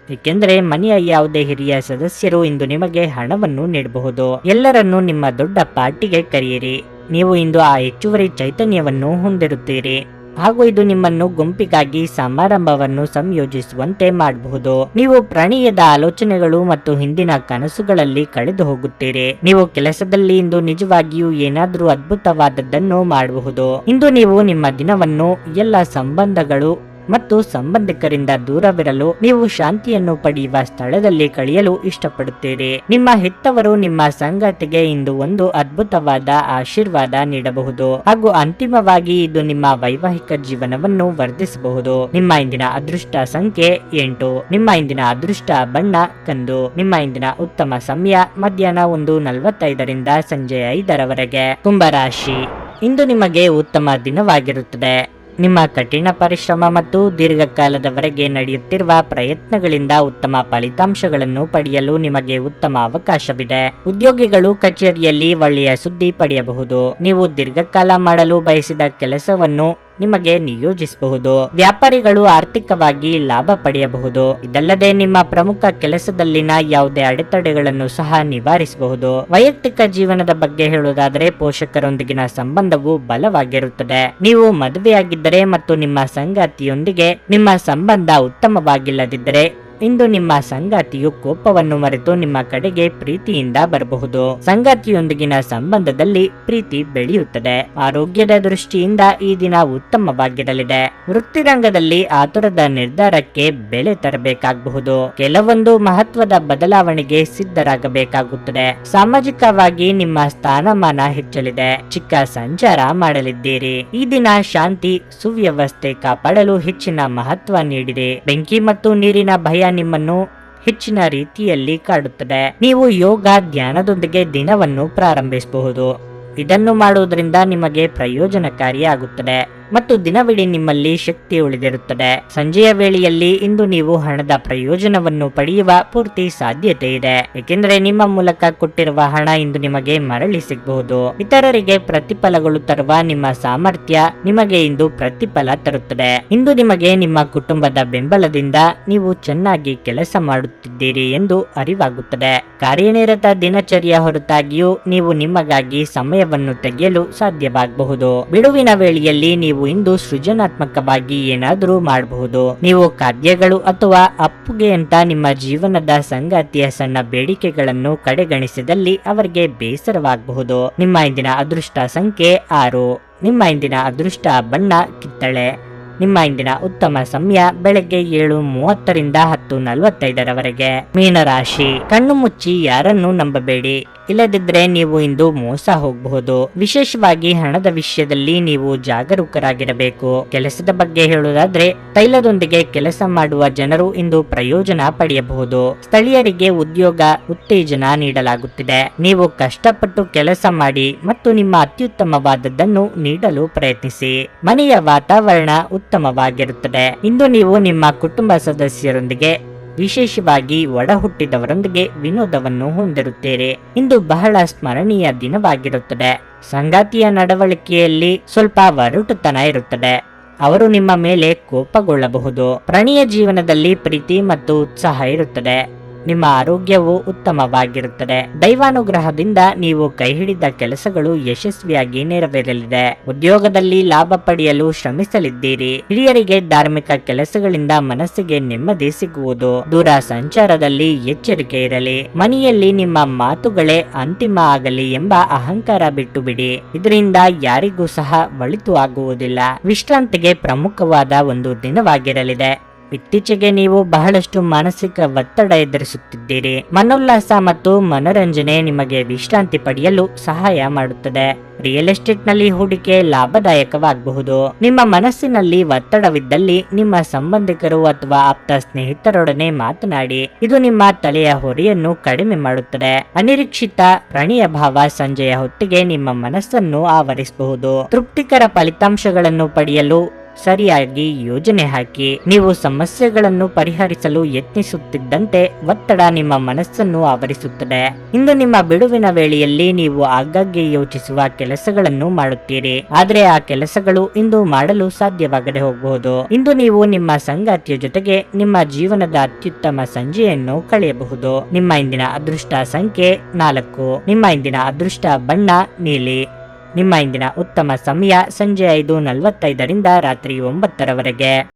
ಏಕೆಂದರೆ ಮನೆಯ ಯಾವುದೇ ಹಿರಿಯ ಸದಸ್ಯರು ಇಂದು ನಿಮಗೆ ಹಣವನ್ನು ನೀಡಬಹುದು. ಎಲ್ಲರನ್ನೂ ನಿಮ್ಮ ದೊಡ್ಡ ಪಾರ್ಟಿಗೆ ಕರೆಯಿರಿ. ನೀವು ಇಂದು ಆ ಹೆಚ್ಚುವರಿ ಚೈತನ್ಯವನ್ನು ಹೊಂದಿರುತ್ತೀರಿ. ಹಾಗೂ ಇದು ನಿಮ್ಮನ್ನು ಗುಂಪಿಗಾಗಿ ಸಮಾರಂಭವನ್ನು ಸಂಯೋಜಿಸುವಂತೆ ಮಾಡಬಹುದು. ನೀವು ಪ್ರಣಯದ ಆಲೋಚನೆಗಳು ಮತ್ತು ಹಿಂದಿನ ಕನಸುಗಳಲ್ಲಿ ಕಳೆದು ಹೋಗುತ್ತೀರಿ. ನೀವು ಕೆಲಸದಲ್ಲಿ ಇಂದು ನಿಜವಾಗಿಯೂ ಏನಾದರೂ ಅದ್ಭುತವಾದದ್ದನ್ನು ಮಾಡಬಹುದು. ಇಂದು ನೀವು ನಿಮ್ಮ ದಿನವನ್ನು, ಎಲ್ಲ ಸಂಬಂಧಗಳು ಮತ್ತು ಸಂಬಂಧಿಕರಿಂದ ದೂರವಿರಲು ನೀವು ಶಾಂತಿಯನ್ನು ಪಡೆಯುವ ಸ್ಥಳದಲ್ಲಿ ಕಳೆಯಲು ಇಷ್ಟಪಡುತ್ತೀರಿ. ನಿಮ್ಮ ಹೆತ್ತವರು ನಿಮ್ಮ ಸಂಗಾತಿಗೆ ಇಂದು ಒಂದು ಅದ್ಭುತವಾದ ಆಶೀರ್ವಾದ ನೀಡಬಹುದು. ಹಾಗೂ ಅಂತಿಮವಾಗಿ ಇದು ನಿಮ್ಮ ವೈವಾಹಿಕ ಜೀವನವನ್ನು ವರ್ಧಿಸಬಹುದು. ನಿಮ್ಮ ಇಂದಿನ ಅದೃಷ್ಟ ಸಂಖ್ಯೆ ಎಂಟು. ನಿಮ್ಮ ಇಂದಿನ ಅದೃಷ್ಟ ಬಣ್ಣ ಕಂದು. ನಿಮ್ಮ ಇಂದಿನ ಉತ್ತಮ ಸಮಯ ಮಧ್ಯಾಹ್ನ ಒಂದು ನಲವತ್ತೈದರಿಂದ ಸಂಜೆ ಐದರವರೆಗೆ. ಕುಂಭರಾಶಿ ಇಂದು ನಿಮಗೆ ಉತ್ತಮ ದಿನವಾಗಿರುತ್ತದೆ. ನಿಮ್ಮ ಕಠಿಣ ಪರಿಶ್ರಮ ಮತ್ತು ದೀರ್ಘಕಾಲದವರೆಗೆ ನಡೆಯುತ್ತಿರುವ ಪ್ರಯತ್ನಗಳಿಂದ ಉತ್ತಮ ಫಲಿತಾಂಶಗಳನ್ನು ಪಡೆಯಲು ನಿಮಗೆ ಉತ್ತಮ ಅವಕಾಶವಿದೆ. ಉದ್ಯೋಗಿಗಳು ಕಚೇರಿಯಲ್ಲಿ ಒಳ್ಳೆಯ ಸುದ್ದಿ ಪಡೆಯಬಹುದು. ನೀವು ದೀರ್ಘಕಾಲ ಮಾಡಲು ಬಯಸಿದ ಕೆಲಸವನ್ನು ನಿಮಗೆ ನಿಯೋಜಿಸಬಹುದು. ವ್ಯಾಪಾರಿಗಳು ಆರ್ಥಿಕವಾಗಿ ಲಾಭ ಪಡೆಯಬಹುದು. ಇದಲ್ಲದೆ ನಿಮ್ಮ ಪ್ರಮುಖ ಕೆಲಸದಲ್ಲಿನ ಯಾವುದೇ ಅಡೆತಡೆಗಳನ್ನು ಸಹ ನಿವಾರಿಸಬಹುದು. ವೈಯಕ್ತಿಕ ಜೀವನದ ಬಗ್ಗೆ ಹೇಳುವುದಾದರೆ ಪೋಷಕರೊಂದಿಗಿನ ಸಂಬಂಧವು ಬಲವಾಗಿರುತ್ತದೆ. ನೀವು ಮದುವೆಯಾಗಿದ್ದರೆ ಮತ್ತು ನಿಮ್ಮ ಸಂಗಾತಿಯೊಂದಿಗೆ ನಿಮ್ಮ ಸಂಬಂಧ ಉತ್ತಮವಾಗಿಲ್ಲದಿದ್ದರೆ ಇಂದು ನಿಮ್ಮ ಸಂಗಾತಿಯು ಕೋಪವನ್ನು ಮರೆತು ನಿಮ್ಮ ಕಡೆಗೆ ಪ್ರೀತಿಯಿಂದ ಬರಬಹುದು. ಸಂಗಾತಿಯೊಂದಿಗಿನ ಸಂಬಂಧದಲ್ಲಿ ಪ್ರೀತಿ ಬೆಳೆಯುತ್ತದೆ. ಆರೋಗ್ಯದ ದೃಷ್ಟಿಯಿಂದ ಈ ದಿನ ಉತ್ತಮವಾಗಿರಲಿದೆ. ವೃತ್ತಿರಂಗದಲ್ಲಿ ಆತುರದ ನಿರ್ಧಾರಕ್ಕೆ ಬೆಲೆ ತರಬೇಕಾಗಬಹುದು. ಕೆಲವೊಂದು ಮಹತ್ವದ ಬದಲಾವಣೆಗೆ ಸಿದ್ಧರಾಗಬೇಕಾಗುತ್ತದೆ. ಸಾಮಾಜಿಕವಾಗಿ ನಿಮ್ಮ ಸ್ಥಾನಮಾನ ಹೆಚ್ಚಲಿದೆ. ಚಿಕ್ಕ ಸಂಚಾರ ಮಾಡಲಿದ್ದೀರಿ. ಈ ದಿನ ಶಾಂತಿ, ಸುವ್ಯವಸ್ಥೆ ಕಾಪಾಡಲು ಹೆಚ್ಚಿನ ಮಹತ್ವ ನೀಡಿದೆ. ಬೆಂಕಿ ಮತ್ತು ನೀರಿನ ಭಯ ನಿಮ್ಮನ್ನು ಹೆಚ್ಚಿನ ರೀತಿಯಲ್ಲಿ ಕಾಡುತ್ತದೆ. ನೀವು ಯೋಗ ಧ್ಯಾನದೊಂದಿಗೆ ದಿನವನ್ನು ಪ್ರಾರಂಭಿಸಬಹುದು. ಇದನ್ನು ಮಾಡುವುದರಿಂದ ನಿಮಗೆ ಪ್ರಯೋಜನಕಾರಿಯಾಗುತ್ತದೆ. ಮತ್ತು ದಿನವಿಡೀ ನಿಮ್ಮಲ್ಲಿ ಶಕ್ತಿ ಉಳಿದಿರುತ್ತದೆ. ಸಂಜೆಯ ವೇಳೆಯಲ್ಲಿ ಇಂದು ನೀವು ಹಣದ ಪ್ರಯೋಜನವನ್ನು ಪಡೆಯುವ ಪೂರ್ತಿ ಸಾಧ್ಯತೆ ಇದೆ. ಏಕೆಂದರೆ ನಿಮ್ಮ ಮೂಲಕ ಕೊಟ್ಟಿರುವ ಹಣ ಇಂದು ನಿಮಗೆ ಮರಳಿ ಸಿಗಬಹುದು. ಇತರರಿಗೆ ಪ್ರತಿಫಲಗಳು ತರುವ ನಿಮ್ಮ ಸಾಮರ್ಥ್ಯ ನಿಮಗೆ ಇಂದು ಪ್ರತಿಫಲ ತರುತ್ತದೆ. ಇಂದು ನಿಮಗೆ ನಿಮ್ಮ ಕುಟುಂಬದ ಬೆಂಬಲದಿಂದ ನೀವು ಚೆನ್ನಾಗಿ ಕೆಲಸ ಮಾಡುತ್ತಿದ್ದೀರಿ ಎಂದು ಅರಿವಾಗುತ್ತದೆ. ಕಾರ್ಯನಿರತ ದಿನಚರಿಯ ಹೊರತಾಗಿಯೂ ನೀವು ನಿಮಗಾಗಿ ಸಮಯವನ್ನು ತೆಗೆಯಲು ಸಾಧ್ಯವಾಗಬಹುದು. ಬಿಡುವಿನ ವೇಳೆಯಲ್ಲಿ ನೀವು ಇಂದು ಸೃಜನಾತ್ಮಕವಾಗಿ ಏನಾದರೂ ಮಾಡಬಹುದು. ನೀವು ಖಾದ್ಯಗಳು ಅಥವಾ ಅಪ್ಪುಗೆ ಅಂತ ನಿಮ್ಮ ಜೀವನದ ಸಂಗಾತಿಯ ಸಣ್ಣ ಬೇಡಿಕೆಗಳನ್ನು ಕಡೆಗಣಿಸಿದಲ್ಲಿ ಅವರಿಗೆ ಬೇಸರವಾಗಬಹುದು. ನಿಮ್ಮ ಇಂದಿನ ಅದೃಷ್ಟ ಸಂಖ್ಯೆ ಆರು. ನಿಮ್ಮ ಇಂದಿನ ಅದೃಷ್ಟ ಬಣ್ಣ ಕಿತ್ತಳೆ. ನಿಮ್ಮ ಇಂದಿನ ಉತ್ತಮ ಸಮಯ ಬೆಳಗ್ಗೆ ಏಳು ಮೂವತ್ತರಿಂದ ಹತ್ತು ನಲವತ್ತೈದರವರೆಗೆ. ಮೀನರಾಶಿ. ಕಣ್ಣು ಮುಚ್ಚಿ ಯಾರನ್ನು ನಂಬಬೇಡಿ. ಇಲ್ಲದಿದ್ರೆ ನೀವು ಇಂದು ಮೋಸ ಹೋಗಬಹುದು. ವಿಶೇಷವಾಗಿ ಹಣದ ವಿಷಯದಲ್ಲಿ ನೀವು ಜಾಗರೂಕರಾಗಿರಬೇಕು. ಕೆಲಸದ ಬಗ್ಗೆ ಹೇಳುವುದಾದ್ರೆ, ತೈಲದೊಂದಿಗೆ ಕೆಲಸ ಮಾಡುವ ಜನರು ಇಂದು ಪ್ರಯೋಜನ ಪಡೆಯಬಹುದು. ಸ್ಥಳೀಯರಿಗೆ ಉದ್ಯೋಗ ಉತ್ತೇಜನ ನೀಡಲಾಗುತ್ತಿದೆ. ನೀವು ಕಷ್ಟಪಟ್ಟು ಕೆಲಸ ಮಾಡಿ ಮತ್ತು ನಿಮ್ಮ ಅತ್ಯುತ್ತಮವಾದದ್ದನ್ನು ನೀಡಲು ಪ್ರಯತ್ನಿಸಿ. ಮನೆಯ ವಾತಾವರಣ ಉತ್ತಮವಾಗಿರುತ್ತದೆ. ಇಂದು ನೀವು ನಿಮ್ಮ ಕುಟುಂಬ ಸದಸ್ಯರೊಂದಿಗೆ, ವಿಶೇಷವಾಗಿ ಒಡ ಹುಟ್ಟಿದವರೊಂದಿಗೆ ವಿನೋದವನ್ನು ಹೊಂದಿರುತ್ತೀರಿ. ಇಂದು ಬಹಳ ಸ್ಮರಣೀಯ ದಿನವಾಗಿರುತ್ತದೆ. ಸಂಗಾತಿಯ ನಡವಳಿಕೆಯಲ್ಲಿ ಸ್ವಲ್ಪ ವರುಟುತನ ಇರುತ್ತದೆ. ಅವರು ನಿಮ್ಮ ಮೇಲೆ ಕೋಪಗೊಳ್ಳಬಹುದು. ಪ್ರಣಿಯ ಜೀವನದಲ್ಲಿ ಪ್ರೀತಿ ಮತ್ತು ಉತ್ಸಾಹ ಇರುತ್ತದೆ. ನಿಮ್ಮ ಆರೋಗ್ಯವು ಉತ್ತಮವಾಗಿರುತ್ತದೆ. ದೈವಾನುಗ್ರಹದಿಂದ ನೀವು ಕೈ ಹಿಡಿದ ಕೆಲಸಗಳು ಯಶಸ್ವಿಯಾಗಿ ನೆರವೇರಲಿದೆ. ಉದ್ಯೋಗದಲ್ಲಿ ಲಾಭ ಪಡೆಯಲು ಶ್ರಮಿಸಲಿದ್ದೀರಿ. ಹಿರಿಯರಿಗೆ ಧಾರ್ಮಿಕ ಕೆಲಸಗಳಿಂದ ಮನಸ್ಸಿಗೆ ನೆಮ್ಮದಿ ಸಿಗುವುದು. ದೂರ ಸಂಚಾರದಲ್ಲಿ ಎಚ್ಚರಿಕೆ ಇರಲಿ. ಮನೆಯಲ್ಲಿ ನಿಮ್ಮ ಮಾತುಗಳೇ ಅಂತಿಮ ಆಗಲಿ ಎಂಬ ಅಹಂಕಾರ ಬಿಟ್ಟು ಬಿಡಿ ಇದರಿಂದ ಯಾರಿಗೂ ಸಹ ಒಳಿತು ಆಗುವುದಿಲ್ಲ. ವಿಶ್ರಾಂತಿಗೆ ಪ್ರಮುಖವಾದ ಒಂದು ದಿನವಾಗಿರಲಿದೆ. ಇತ್ತೀಚೆಗೆ ನೀವು ಬಹಳಷ್ಟು ಮಾನಸಿಕ ಒತ್ತಡ ಎದುರಿಸುತ್ತಿದ್ದೀರಿ. ಮನೋಲ್ಲಾಸ ಮತ್ತು ಮನೋರಂಜನೆ ನಿಮಗೆ ವಿಶ್ರಾಂತಿ ಪಡೆಯಲು ಸಹಾಯ ಮಾಡುತ್ತದೆ. ರಿಯಲ್ ಎಸ್ಟೇಟ್ನಲ್ಲಿ ಹೂಡಿಕೆ ಲಾಭದಾಯಕವಾಗಬಹುದು. ನಿಮ್ಮ ಮನಸ್ಸಿನಲ್ಲಿ ಒತ್ತಡವಿದ್ದಲ್ಲಿ ನಿಮ್ಮ ಸಂಬಂಧಿಕರು ಅಥವಾ ಆಪ್ತ ಸ್ನೇಹಿತರೊಡನೆ ಮಾತನಾಡಿ. ಇದು ನಿಮ್ಮ ತಲೆಯ ಹೊರೆಯನ್ನು ಕಡಿಮೆ ಮಾಡುತ್ತದೆ. ಅನಿರೀಕ್ಷಿತ ಪ್ರಣಯ ಭಾವ ಸಂಜೆಯ ಹೊತ್ತಿಗೆ ನಿಮ್ಮ ಮನಸ್ಸನ್ನು ಆವರಿಸಬಹುದು. ತೃಪ್ತಿಕರ ಫಲಿತಾಂಶಗಳನ್ನು ಪಡೆಯಲು ಸರಿಯಾಗಿ ಯೋಜನೆ ಹಾಕಿ ನೀವು ಸಮಸ್ಯೆಗಳನ್ನು ಪರಿಹರಿಸಲು ಯತ್ನಿಸುತ್ತಿದ್ದಂತೆ ಒತ್ತಡ ನಿಮ್ಮ ಮನಸ್ಸನ್ನು ಆವರಿಸುತ್ತದೆ. ಇಂದು ನಿಮ್ಮ ಬಿಡುವಿನ ವೇಳೆಯಲ್ಲಿ ನೀವು ಆಗಾಗ್ಗೆ ಯೋಚಿಸುವ ಕೆಲಸಗಳನ್ನು ಮಾಡುತ್ತೀರಿ. ಆದರೆ ಆ ಕೆಲಸಗಳು ಇಂದು ಮಾಡಲು ಸಾಧ್ಯವಾಗದೆ ಹೋಗಬಹುದು. ಇಂದು ನೀವು ನಿಮ್ಮ ಸಂಗಾತಿಯ ಜೊತೆಗೆ ನಿಮ್ಮ ಜೀವನದ ಅತ್ಯುತ್ತಮ ಸಂಜೆಯನ್ನು ಕಳೆಯಬಹುದು. ನಿಮ್ಮ ಇಂದಿನ ಅದೃಷ್ಟ ಸಂಖ್ಯೆ ನಾಲ್ಕು. ನಿಮ್ಮ ಇಂದಿನ ಅದೃಷ್ಟ ಬಣ್ಣ ನೀಲಿ. ನಿಮ್ಮ ಇಂದಿನ ಉತ್ತಮ ಸಮಯ ಸಂಜೆ ಐದು ನಲವತ್ತೈದರಿಂದ ರಾತ್ರಿ ಒಂಬತ್ತರವರೆಗೆ.